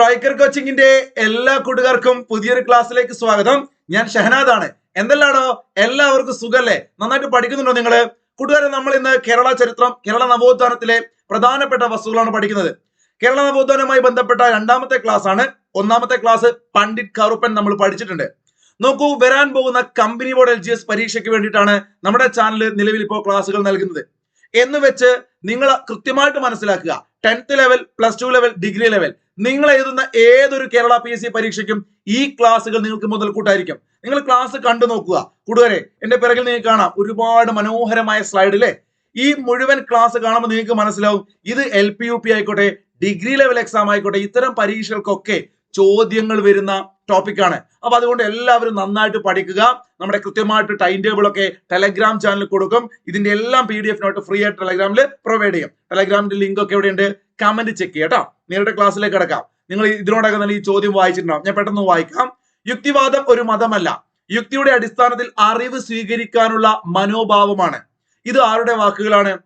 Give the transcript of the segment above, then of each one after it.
Striker കോച്ചിങ്ങിന്റെ എല്ലാ കൂട്ടുകാർക്കും പുതിയൊരു ക്ലാസ്സിലേക്ക് സ്വാഗതം. ഞാൻ ഷഹനാദ് ആണ് എന്തെല്ലാണോ എല്ലാവർക്കും സുഖല്ലേ? നന്നായിട്ട് പഠിക്കുന്നുണ്ടോ നിങ്ങൾ? കൂട്ടുകാരെ നമ്മൾ ഇന്ന് കേരള ചരിത്രം കേരള നവോത്ഥാനത്തിലെ പ്രധാനപ്പെട്ട വസ്തുക്കളാണ് പഠിക്കുന്നത്. കേരള നവോത്ഥാനവുമായി ബന്ധപ്പെട്ട രണ്ടാമത്തെ ക്ലാസ് ആണ്. ഒന്നാമത്തെ ക്ലാസ് പണ്ഡിറ്റ് കറുപ്പൻ നമ്മൾ പഠിച്ചിട്ടുണ്ട്. നോക്കൂ വരാൻ പോകുന്ന company board L G S പരീക്ഷയ്ക്ക് വേണ്ടിയിട്ടാണ് നമ്മുടെ ചാനൽ നിലവിൽ ഇപ്പോൾ ക്ലാസ്സുകൾ നൽകുന്നത്. എന്ന് വെച്ച് നിങ്ങൾ കൃത്യമായിട്ട് മനസ്സിലാക്കുക. Tenth level plus two level degree level നിങ്ങൾ എഴുതുന്ന ഏതൊരു കേരള പി എസ് സി പരീക്ഷയ്ക്കും ഈ ക്ലാസ്സുകൾ നിങ്ങൾക്ക് മുതൽക്കൂട്ടായിരിക്കും. നിങ്ങൾ ക്ലാസ് കണ്ടു നോക്കുക. കൂട്ടുകാരെ എന്റെ പിറകിൽ നിങ്ങൾക്ക് കാണാം. ഒരുപാട് മനോഹരമായ സ്ലൈഡിലെ ഈ മുഴുവൻ ക്ലാസ് കാണുമ്പോൾ നിങ്ങൾക്ക് മനസ്സിലാവും. ഇത് എൽ പി യു പി ആയിക്കോട്ടെ ഡിഗ്രി ലെവൽ എക്സാം ആയിക്കോട്ടെ ഇത്തരം പരീക്ഷകൾക്കൊക്കെ ചോദ്യങ്ങൾ വരുന്ന ടോപ്പിക്കാണ് അപ്പൊ അതുകൊണ്ട് എല്ലാവരും നന്നായിട്ട് പഠിക്കുക. നമ്മുടെ കൃത്യമായിട്ട് ടൈം ടേബിൾ ഒക്കെ ടെലഗ്രാം ചാനലിൽ കൊടുക്കും. ഇതിന്റെ എല്ലാം P D F note free ആയിട്ട് ടെലഗ്രാമിൽ പ്രൊവൈഡ് ചെയ്യും. ടെലഗ്രാമിന്റെ ലിങ്ക് ഒക്കെ എവിടെയുണ്ട്? കമന്റ് ചെക്ക് ചെയ്യാം നേരിട്ട് ക്ലാസ്സിലേക്ക് കിടക്കാം. നിങ്ങൾ ഇതിനോടകം തന്നെ ഈ ചോദ്യം വായിച്ചിട്ടുണ്ടാവും. ഞാൻ പെട്ടെന്ന് വായിക്കാം. യുക്തിവാദം ഒരു മതമല്ല. യുക്തിയുടെ അടിസ്ഥാനത്തിൽ അറിവ് സ്വീകരിക്കാനുള്ള മനോഭാവമാണ്. ഇത് ആരുടെ വാക്കുകളാണ്?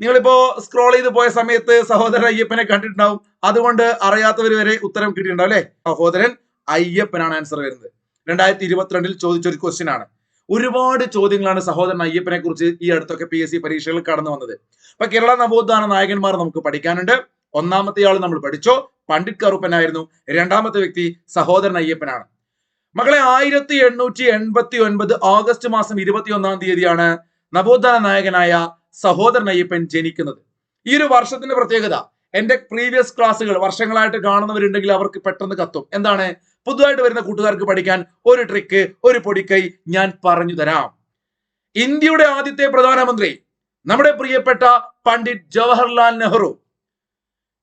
നിങ്ങളിപ്പോ സ്ക്രോൾ ചെയ്ത് പോയ സമയത്ത് സഹോദരൻ അയ്യപ്പനെ കണ്ടിട്ടുണ്ടാവും. അതുകൊണ്ട് അറിയാത്തവർ വരെ ഉത്തരം കിട്ടിയിട്ടുണ്ടാവും അല്ലെ? സഹോദരൻ അയ്യപ്പനാണ് ആൻസർ വരുന്നത്. രണ്ടായിരത്തി ഇരുപത്തിരണ്ടിൽ ചോദിച്ചൊരു ക്വസ്റ്റ്യൻ ആണ്. ഒരുപാട് ചോദ്യങ്ങളാണ് സഹോദരൻ അയ്യപ്പനെ കുറിച്ച് ഈ അടുത്തൊക്കെ പി എസ് സി പരീക്ഷകളിൽ കടന്നു വന്നത് അപ്പൊ കേരള നവോത്ഥാന നായകന്മാർ നമുക്ക് പഠിക്കാനുണ്ട്. ഒന്നാമത്തെ ആൾ നമ്മൾ പഠിച്ചോ? പണ്ഡിറ്റ് കറുപ്പനായിരുന്നു രണ്ടാമത്തെ വ്യക്തി സഹോദരൻ അയ്യപ്പനാണ്. മകളെ ആയിരത്തി എണ്ണൂറ്റി എൺപത്തി ഒൻപത് ഓഗസ്റ്റ് മാസം ഇരുപത്തി ഒന്നാം തീയതിയാണ് നവോത്ഥാന നായകനായ സഹോദരൻ അയ്യപ്പൻ ജനിക്കുന്നത്. ഈ ഒരു വർഷത്തിന്റെ പ്രത്യേകത എന്റെ പ്രീവിയസ് ക്ലാസ്സുകൾ വർഷങ്ങളായിട്ട് കാണുന്നവരുണ്ടെങ്കിൽ അവർക്ക് പെട്ടെന്ന് കത്തും. എന്താണ്? പുതുതായിട്ട് വരുന്ന കൂട്ടുകാർക്ക് പഠിക്കാൻ ഒരു ട്രിക്ക് ഒരു പൊടിക്കൈ ഞാൻ പറഞ്ഞു തരാം. ഇന്ത്യയുടെ ആദ്യത്തെ പ്രധാനമന്ത്രി നമ്മുടെ പ്രിയപ്പെട്ട പണ്ഡിറ്റ് ജവഹർലാൽ നെഹ്റു.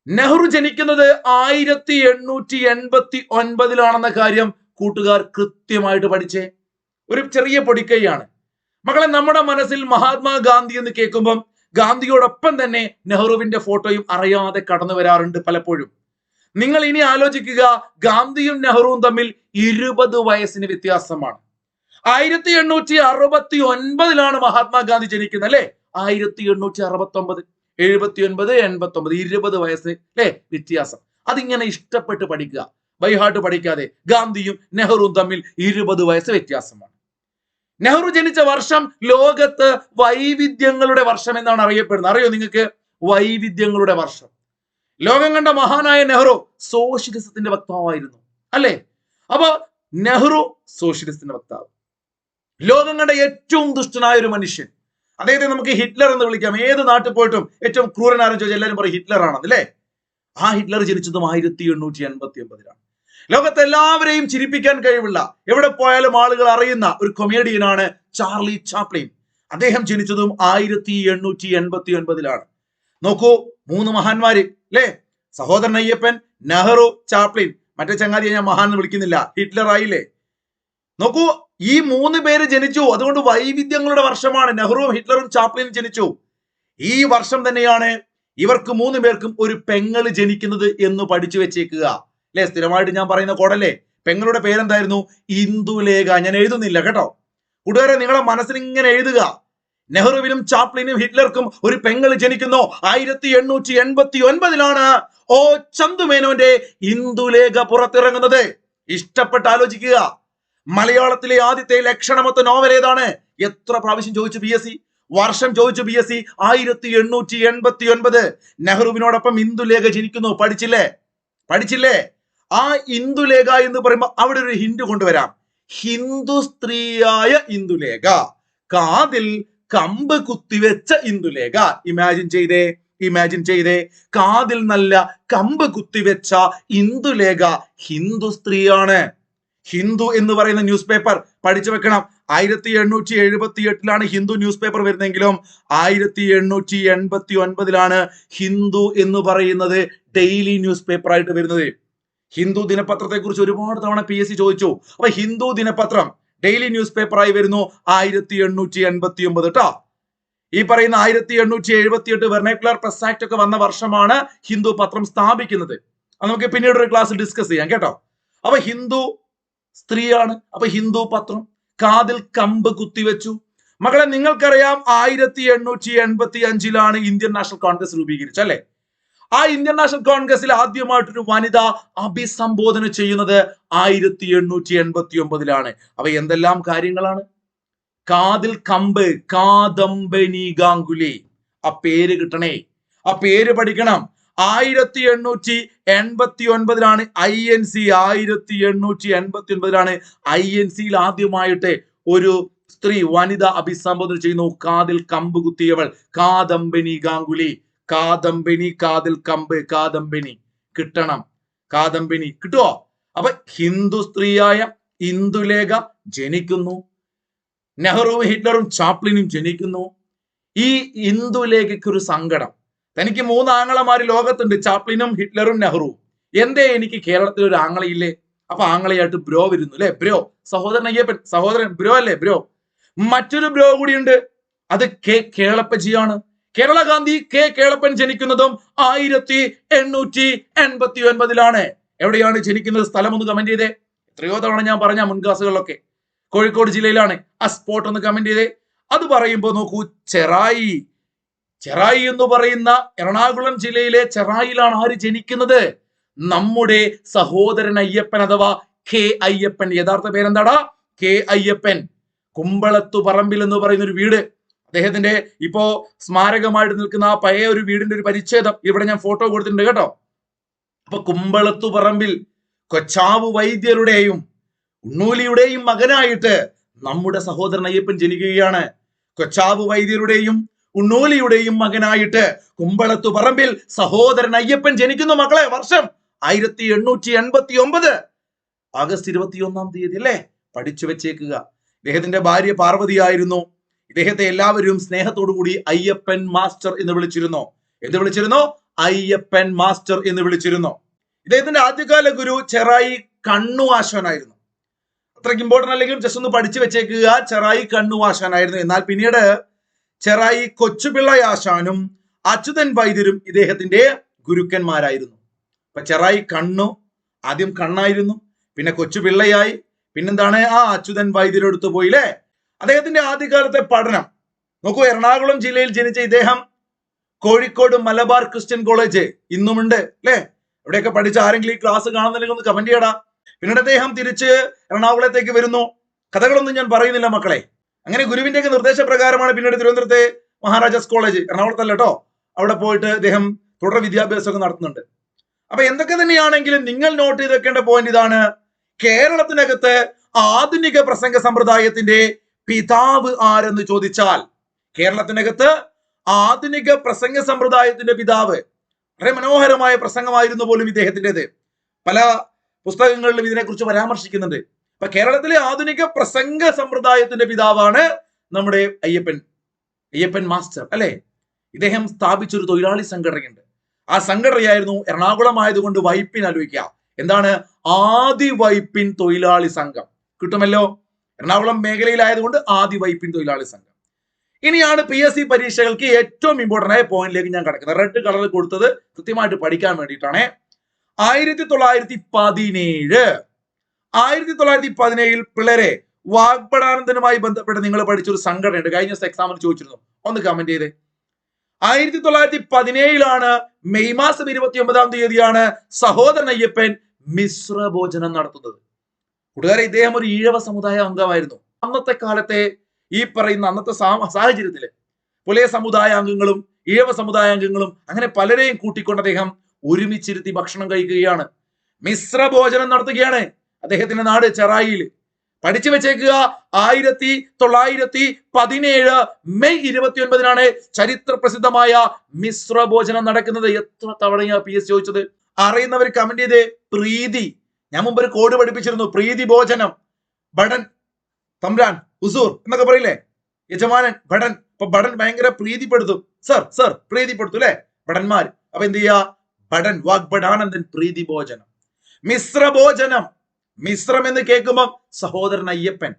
നെഹ്റു ജനിക്കുന്നത് ആയിരത്തി എണ്ണൂറ്റി എൺപത്തി ഒൻപതിലാണെന്ന കാര്യം കൂട്ടുകാർ കൃത്യമായിട്ട് പഠിച്ചേ. ഒരു ചെറിയ പൊടിക്കൈയാണ്. മകളെ നമ്മുടെ മനസ്സിൽ മഹാത്മാഗാന്ധി എന്ന് കേൾക്കുമ്പം ഗാന്ധിയോടൊപ്പം തന്നെ നെഹ്റുവിന്റെ ഫോട്ടോയും അറിയാതെ കടന്നു വരാറുണ്ട് പലപ്പോഴും. നിങ്ങൾ ഇനി ആലോചിക്കുക ഗാന്ധിയും നെഹ്റുവും തമ്മിൽ ഇരുപത് വയസ്സിന് വ്യത്യാസമാണ്. ആയിരത്തി എണ്ണൂറ്റി അറുപത്തി ഒൻപതിലാണ് മഹാത്മാഗാന്ധി ജനിക്കുന്നത് അല്ലെ? ആയിരത്തി എണ്ണൂറ്റി അറുപത്തി ഒമ്പത് എഴുപത്തി ഒൻപത് എൺപത്തി ഒമ്പത് ഇരുപത് വയസ്സ് അല്ലെ വ്യത്യാസം. അതിങ്ങനെ ഇഷ്ടപ്പെട്ട് പഠിക്കുക. ബൈഹാർട്ട് പഠിക്കാതെ ഗാന്ധിയും നെഹ്റുവും തമ്മിൽ ഇരുപത് വയസ്സ് വ്യത്യാസമാണ്. നെഹ്റു ജനിച്ച വർഷം ലോകത്ത് വൈവിധ്യങ്ങളുടെ വർഷം എന്നാണ് അറിയപ്പെടുന്നത്. അറിയോ നിങ്ങൾക്ക്? വൈവിധ്യങ്ങളുടെ വർഷം. ലോകം കണ്ട മഹാനായ നെഹ്റു സോഷ്യലിസത്തിന്റെ വക്താവായിരുന്നു. അല്ലേ? അപ്പൊ നെഹ്റു സോഷ്യലിസത്തിന്റെ വക്താവ്. ലോകം കണ്ട ഏറ്റവും ദുഷ്ടനായ ഒരു മനുഷ്യൻ. അദ്ദേഹത്തെ നമുക്ക് ഹിറ്റ്ലർ എന്ന് വിളിക്കാം. ഏത് നാട്ടിൽ പോയിട്ടും ഏറ്റവും ക്രൂരനാരെന്ന് ചോദിച്ചാൽ എല്ലാവരും പറയും ഹിറ്റ്ലർ ആണെന്ന് അല്ലേ? ആ ഹിറ്റ്ലർ ജനിച്ചതും ആയിരത്തി എണ്ണൂറ്റി എൺപത്തി ഒമ്പതിലാണ് ലോകത്തെ എല്ലാവരെയും ചിരിപ്പിക്കാൻ കഴിവുള്ള എവിടെ പോയാലും ആളുകൾ അറിയുന്ന ഒരു കൊമേഡിയനാണ് ചാർലി ചാപ്ലിൻ. അദ്ദേഹം ജനിച്ചതും ആയിരത്തി എണ്ണൂറ്റി എൺപത്തി ഒൻപതിലാണ് നോക്കൂ മൂന്ന് മഹാന്മാര് അല്ലേ? സഹോദരൻ അയ്യപ്പൻ നെഹ്റു ചാപ്ലിൻ. മറ്റേ ചങ്ങാതിയെ ഞാൻ മഹാൻ എന്ന് വിളിക്കുന്നില്ല. ഹിറ്റ്ലർ ആയില്ലേ? നോക്കൂ ഈ മൂന്ന് പേര് ജനിച്ചു. അതുകൊണ്ട് വൈവിധ്യങ്ങളുടെ വർഷമാണ്. നെഹ്റുവും ഹിറ്റ്ലറും ചാപ്ലിനും ജനിച്ചു. ഈ വർഷം തന്നെയാണ് ഇവർക്ക് മൂന്ന് പേർക്കും ഒരു പെങ്ങൾ ജനിക്കുന്നത് എന്ന് പഠിച്ചു വെച്ചേക്കുക. അല്ലെ? സ്ഥിരമായിട്ട് ഞാൻ പറയുന്ന കോടല്ലേ പെങ്ങളുടെ പേരെന്തായിരുന്നു? ഇന്ദുലേഖ. ഞാൻ എഴുതുന്നില്ല കേട്ടോ. കൂട്ടുകാരെ നിങ്ങളെ മനസ്സിൽ ഇങ്ങനെ എഴുതുക. നെഹ്റുവിനും ചാപ്ലിനും ഹിറ്റ്ലർക്കും ഒരു പെങ്ങൾ ജനിക്കുന്നു. ആയിരത്തി എണ്ണൂറ്റി എൺപത്തി ഒൻപതിലാണ് ഓ ചന്തുമേനോന്റെ ഇന്ദുലേഖ പുറത്തിറങ്ങുന്നത്. ഇഷ്ടപ്പെട്ട് ആലോചിക്കുക. മലയാളത്തിലെ ആദ്യത്തെ ലക്ഷണമൊത്ത നോവൽ ഏതാണ്? എത്ര പ്രാവശ്യം ചോദിച്ചു പി എസ് സി? വർഷം ചോദിച്ചു പി എസ് സി. ആയിരത്തി എണ്ണൂറ്റി എൺപത്തി ഒൻപത് നെഹ്റുവിനോടൊപ്പം ഇന്ദുലേഖ ജനിക്കുന്നു. പഠിച്ചില്ലേ? പഠിച്ചില്ലേ? ആ ഇന്ദുലേഖ എന്ന് പറയുമ്പോൾ അവിടെ ഒരു ഹിന്ദു കൊണ്ടുവരാം. ഹിന്ദു സ്ത്രീയായ ഇന്ദുലേഖ. കാതിൽ കമ്പ് കുത്തിവെച്ച ഇന്ദുലേഖ. ഇമാജിൻ ചെയ്തേ ഇമാജിൻ ചെയ്തേ. കാതിൽ നല്ല കമ്പ് കുത്തിവെച്ച ഇന്ദുലേഖ ഹിന്ദു സ്ത്രീയാണ്. ഹിന്ദു എന്ന് പറയുന്ന ന്യൂസ് പേപ്പർ പഠിച്ചു വെക്കണം. ആയിരത്തി എണ്ണൂറ്റി എഴുപത്തി എട്ടിലാണ് ഹിന്ദു ന്യൂസ് പേപ്പർ വരുന്നെങ്കിലും ആയിരത്തി എണ്ണൂറ്റി എൺപത്തി ഒൻപതിലാണ് ഹിന്ദു എന്ന് പറയുന്നത് ഡെയിലി ന്യൂസ് പേപ്പർ ആയിട്ട് വരുന്നത്. ഹിന്ദു ദിനപത്രത്തെ കുറിച്ച് ഒരുപാട് തവണ പി എസ് സി ചോദിച്ചു. അപ്പൊ ഹിന്ദു ദിനപത്രം ഡെയിലി ന്യൂസ് പേപ്പർ ആയി വരുന്നു ആയിരത്തി എണ്ണൂറ്റി എൺപത്തി ഒമ്പത് കേട്ടോ ഈ പറയുന്ന ആയിരത്തി എണ്ണൂറ്റി എഴുപത്തി എട്ട് വെർണേക്കുലർ പ്രസ് ആക്ട് ഒക്കെ വന്ന വർഷമാണ് ഹിന്ദു പത്രം സ്ഥാപിക്കുന്നത്. അത് നമുക്ക് പിന്നീട് ഒരു ക്ലാസ് ഡിസ്കസ് ചെയ്യാം കേട്ടോ. അപ്പൊ ഹിന്ദു സ്ത്രീയാണ്. അപ്പൊ ഹിന്ദു പത്രം കാതിൽ കമ്പ് കുത്തിവെച്ചു മകളെ നിങ്ങൾക്കറിയാം ആയിരത്തി എണ്ണൂറ്റി എൺപത്തി അഞ്ചിലാണ് ഇന്ത്യൻ നാഷണൽ കോൺഗ്രസ് രൂപീകരിച്ചത് അല്ലെ? ആ ഇന്ത്യൻ നാഷണൽ കോൺഗ്രസിൽ ആദ്യമായിട്ടൊരു വനിത അഭിസംബോധന ചെയ്യുന്നത് ആയിരത്തി എണ്ണൂറ്റി എൺപത്തി ഒമ്പതിലാണ് അവ എന്തെല്ലാം കാര്യങ്ങളാണ്? കാതിൽ കമ്പ് കാദംബനി ഗാംഗുലി. ആ പേര് കിട്ടണേ. ആ പേര് പഠിക്കണം. ആയിരത്തി എണ്ണൂറ്റി എൺപത്തി ഒൻപതിലാണ് ഐ എൻ സി ആയിരത്തി എണ്ണൂറ്റി എൺപത്തി ഒൻപതിലാണ് ഐ എൻ സിയിൽ ആദ്യമായിട്ട് ഒരു സ്ത്രീ വനിത അഭിസംബോധന ചെയ്യുന്നു. കാതിൽ കമ്പ് കുത്തിയവൾ. കാദംബനി ഗാംഗുലി. കാദംബനി കാതിൽ കമ്പ് കാദംബനി. കിട്ടണം. കാദംബനി കിട്ടുവോ? അപ്പൊ ഹിന്ദു സ്ത്രീയായ ഇന്ദുലേഖ ജനിക്കുന്നു. നെഹ്റുവും ഹിറ്റ്ലറും ചാപ്ലിനും ജനിക്കുന്നു. ഈ ഇന്ദുലേഖയ്ക്ക് ഒരു സങ്കടം. തനിക്ക് മൂന്ന് ആങ്ങളമാര് ലോകത്തുണ്ട്. ചാപ്ലിനും ഹിറ്റ്ലറും നെഹ്റുവും. എന്തേ എനിക്ക് കേരളത്തിൽ ഒരു ആങ്ങളയില്ലേ? അപ്പൊ ആങ്ങളയായിട്ട് ബ്രോ വരുന്നു അല്ലെ? ബ്രോ സഹോദരൻ അയ്യപ്പൻ സഹോദരൻ ബ്രോ അല്ലേ? ബ്രോ. മറ്റൊരു ബ്രോ കൂടിയുണ്ട്. അത് കെ കേളപ്പജിയാണ് കേരള ഗാന്ധി കെ കേളപ്പൻ ജനിക്കുന്നതും ആയിരത്തി എണ്ണൂറ്റി എൺപത്തി ഒൻപതിലാണ് എവിടെയാണ് ജനിക്കുന്നത്? സ്ഥലം ഒന്ന് കമന്റ് ചെയ്തേ. എത്രയോ തവണ ഞാൻ പറഞ്ഞ മുൻകാസുകളിലൊക്കെ കോഴിക്കോട് ജില്ലയിലാണ്. ആ സ്പോട്ട് ഒന്ന് കമന്റ് ചെയ്തേ. അത് പറയുമ്പോൾ നോക്കൂ ചെറായി. ചെറായി എന്ന് പറയുന്ന എറണാകുളം ജില്ലയിലെ ചെറായിലാണ് ആര് ജനിക്കുന്നത്? നമ്മുടെ സഹോദരൻ അയ്യപ്പൻ അഥവാ കെ അയ്യപ്പൻ. യഥാർത്ഥ പേരെന്താടാ? കെ അയ്യപ്പൻ. കുമ്പളത്തു പറമ്പിൽ എന്ന് പറയുന്ന ഒരു വീട്. അദ്ദേഹത്തിന്റെ ഇപ്പോ സ്മാരകമായിട്ട് നിൽക്കുന്ന ആ പഴയ ഒരു വീടിന്റെ ഒരു പരിച്ഛേദം. ഇവിടെ ഞാൻ ഫോട്ടോ കൊടുത്തിട്ടുണ്ട് കേട്ടോ. അപ്പൊ കുമ്പളത്തു പറമ്പിൽ കൊച്ചാവ് വൈദ്യരുടെയും ഉണ്ണൂലിയുടെയും മകനായിട്ട് നമ്മുടെ സഹോദരൻ അയ്യപ്പൻ ജനിക്കുകയാണ്. കൊച്ചാവ് വൈദ്യരുടെയും ഉണ്ണൂലിയുടെയും മകനായിട്ട് കുമ്പളത്തു പറമ്പിൽ സഹോദരൻ അയ്യപ്പൻ ജനിക്കുന്നു മക്കളെ വർഷം ആയിരത്തി എണ്ണൂറ്റി എൺപത്തി ഒമ്പത് ആഗസ്റ്റ് ഇരുപത്തിയൊന്നാം തീയതി അല്ലേ? പഠിച്ചു വെച്ചേക്കുക. ഇദ്ദേഹത്തിന്റെ ഭാര്യ പാർവതിയായിരുന്നു ഇദ്ദേഹത്തെ എല്ലാവരും സ്നേഹത്തോടു കൂടി അയ്യപ്പൻ മാസ്റ്റർ എന്ന് വിളിച്ചിരുന്നു. എന്ത് വിളിച്ചിരുന്നു? അയ്യപ്പൻ മാസ്റ്റർ എന്ന് വിളിച്ചിരുന്നു. ഇദ്ദേഹത്തിന്റെ ആദ്യകാല ഗുരു ചെറായി കണ്ണു ആശാനായിരുന്നു. അത്രയ്ക്ക് ഇമ്പോർട്ടന്റ് അല്ലെങ്കിലും ജസ്റ്റ് ഒന്ന് പഠിച്ചു വെച്ചേക്കുക. ചെറായി കണ്ണു ആശാനായിരുന്നു. എന്നാൽ പിന്നീട് ചെറായി കൊച്ചുപിള്ള ആശാനും അച്യുതൻ വൈദ്യരും ഇദ്ദേഹത്തിന്റെ ഗുരുക്കന്മാരായിരുന്നു. അപ്പൊ ചെറായി കണ്ണു ആദ്യം കണ്ണായിരുന്നു പിന്നെ കൊച്ചുപിള്ളയായി പിന്നെന്താണ് ആ അച്യുതൻ വൈദ്യരെടുത്ത് പോയില്ലേ? അദ്ദേഹത്തിന്റെ ആദ്യകാലത്തെ പഠനം. നോക്കൂ എറണാകുളം ജില്ലയിൽ ജനിച്ച ഇദ്ദേഹം കോഴിക്കോട് മലബാർ ക്രിസ്ത്യൻ കോളേജ് ഇന്നുമുണ്ട് അല്ലേ? ഇവിടെയൊക്കെ പഠിച്ച ആരെങ്കിലും ഈ ക്ലാസ് കാണുന്നില്ലെങ്കിൽ ഒന്ന് കമന്റ് ചെയ്യടാ. പിന്നീട് അദ്ദേഹം തിരിച്ച് എറണാകുളത്തേക്ക് വരുന്നു. കഥകളൊന്നും ഞാൻ പറയുന്നില്ല മക്കളെ. അങ്ങനെ ഗുരുവിന്റെ ഒക്കെ നിർദ്ദേശപ്രകാരമാണ് പിന്നീട് തിരുവനന്തപുരത്തെ മഹാരാജാസ് കോളേജ് എറണാകുളത്തല്ല കേട്ടോ അവിടെ പോയിട്ട് അദ്ദേഹം തുടർ വിദ്യാഭ്യാസമൊക്കെ നടത്തുന്നുണ്ട്. അപ്പൊ എന്തൊക്കെ തന്നെയാണെങ്കിലും നിങ്ങൾ നോട്ട് ചെയ്ത് വെക്കേണ്ട പോയിന്റ് ഇതാണ്. കേരളത്തിനകത്ത് ആധുനിക പ്രസംഗ സമ്പ്രദായത്തിന്റെ പിതാവ് ആരെന്ന് ചോദിച്ചാൽ കേരളത്തിനകത്ത് ആധുനിക പ്രസംഗ സമ്പ്രദായത്തിന്റെ പിതാവ് വളരെ മനോഹരമായ പ്രസംഗമായിരുന്നു പോലും ഇദ്ദേഹത്തിന്റെത്. പല പുസ്തകങ്ങളിലും ഇതിനെക്കുറിച്ച് പരാമർശിക്കുന്നുണ്ട്. അപ്പൊ കേരളത്തിലെ ആധുനിക പ്രസംഗ സമ്പ്രദായത്തിന്റെ പിതാവാണ് നമ്മുടെ അയ്യപ്പൻ അയ്യപ്പൻ മാസ്റ്റർ അല്ലെ? ഇദ്ദേഹം സ്ഥാപിച്ചൊരു തൊഴിലാളി സംഘടനയുണ്ട്. ആ സംഘടനയായിരുന്നു എറണാകുളം ആയതുകൊണ്ട് വൈപ്പിൻ ആലോചിക്കുക. എന്താണ്? ആദി വൈപ്പിൻ തൊഴിലാളി സംഘം. കിട്ടുമല്ലോ? എറണാകുളം മേഖലയിലായതുകൊണ്ട് ആദി വൈപ്പിൻ തൊഴിലാളി സംഘം. ഇനിയാണ് പി എസ് സി പരീക്ഷകൾക്ക് ഏറ്റവും ഇമ്പോർട്ടന്റ് ആയ പോയിന്റിലേക്ക് ഞാൻ കിടക്കുന്നത്. റെഡ് കളറിൽ കൊടുത്തത് കൃത്യമായിട്ട് പഠിക്കാൻ വേണ്ടിയിട്ടാണ്. ആയിരത്തി തൊള്ളായിരത്തി പതിനേഴ് ആയിരത്തി തൊള്ളായിരത്തി പതിനേഴിൽ പിള്ളേരെ വാഗ്പടാനന്ദനുമായി ബന്ധപ്പെട്ട് നിങ്ങൾ പഠിച്ചൊരു സംഘടനയുണ്ട്. കഴിഞ്ഞ ദിവസം എക്സാമിന് ചോദിച്ചിരുന്നു. ഒന്ന് കമന്റ് ചെയ്തേ. ആയിരത്തി തൊള്ളായിരത്തി പതിനേഴിലാണ് മെയ് മാസം ഇരുപത്തി ഒമ്പതാം തീയതിയാണ് സഹോദരൻ അയ്യപ്പൻ മിശ്രഭോജനം നടത്തുന്നത്. കൂട്ടുകാരെ ഇദ്ദേഹം ഒരു ഈഴവ സമുദായ അംഗമായിരുന്നു. അന്നത്തെ കാലത്തെ ഈ പറയുന്ന അന്നത്തെ സാഹചര്യത്തിൽ പുലയ സമുദായ അംഗങ്ങളും ഈഴവ സമുദായ അംഗങ്ങളും അങ്ങനെ പലരെയും കൂട്ടിക്കൊണ്ട് അദ്ദേഹം ഒരുമിച്ചിരുത്തി ഭക്ഷണം കഴിക്കുകയാണ്. മിശ്രഭോജനം നടത്തുകയാണ്. അദ്ദേഹത്തിന്റെ നാട് ചെറായിയിൽ. പഠിച്ചു വെച്ചേക്കുക ആയിരത്തി തൊള്ളായിരത്തി പതിനേഴ് മെയ് ഇരുപത്തി ഒൻപതിനാണ് ചരിത്ര പ്രസിദ്ധമായ മിശ്ര ഭോജനം നടക്കുന്നത്. എത്ര തവണയാ പി എസ് ചോദിച്ചത്? അറിയുന്നവർ കമന്റ് ചെയ്തേ പ്രീതി. ഞാൻ മുമ്പ് ഒരു കോഡ് പഠിപ്പിച്ചിരുന്നു പ്രീതി ഭോജനം. ബടൻ തമ്പ്രാൻ ഹുസൂർ എന്നൊക്കെ പറയില്ലേ? യജമാനൻ ഭടൻ. അപ്പൊ ഭടൻ ഭയങ്കര പ്രീതിപ്പെടുത്തും. സർ സർ പ്രീതിപ്പെടുത്തും അല്ലെ? ഭടന്മാർ. അപ്പൊ എന്ത് ചെയ്യാ ഭടൻ വാഗ്ഭടാനന്ദൻ പ്രീതി ഭോജനം. മിശ്രഭോജനം. മിശ്രം എന്ന് കേൾക്കുമ്പോൾ സഹോദരൻ അയ്യപ്പൻ.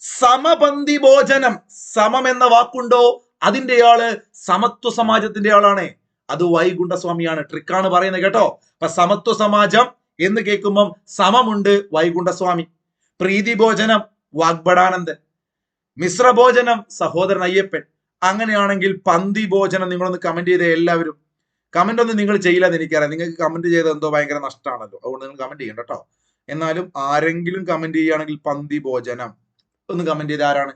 സമപന്തി ഭോജനം സമം എന്ന വാക്കുണ്ടോ? അതിന്റെ ആൾ സമത്വ സമാജത്തിന്റെ ആളാണ്. അത് വൈകുണ്ഠസ്വാമിയാണ്. ട്രിക്കാണ് പറയുന്നത് കേട്ടോ. അപ്പൊ സമത്വ സമാജം എന്ന് കേൾക്കുമ്പം സമമുണ്ട് വൈകുണ്ഠസ്വാമി. പ്രീതി ഭോജനം വാഗ്ഭടാനന്ദൻ. മിശ്രഭോജനം സഹോദരൻ അയ്യപ്പൻ. അങ്ങനെയാണെങ്കിൽ പന്തി ഭോജനം നിങ്ങളൊന്ന് കമന്റ് ചെയ്ത എല്ലാവരും. കമന്റ് ഒന്നും നിങ്ങൾ ചെയ്യില്ല എന്ന് എനിക്കറിയാം. നിങ്ങൾക്ക് കമന്റ് ചെയ്തത് എന്തോ ഭയങ്കര നഷ്ടമാണല്ലോ അതുകൊണ്ട് നിങ്ങൾ കമന്റ് ചെയ്യണ്ട കേട്ടോ. എന്നാലും ആരെങ്കിലും കമന്റ് ചെയ്യുകയാണെങ്കിൽ പന്തി ഭോജനം. ഒന്ന് കമന്റ് ചെയ്ത് ആരാണ്?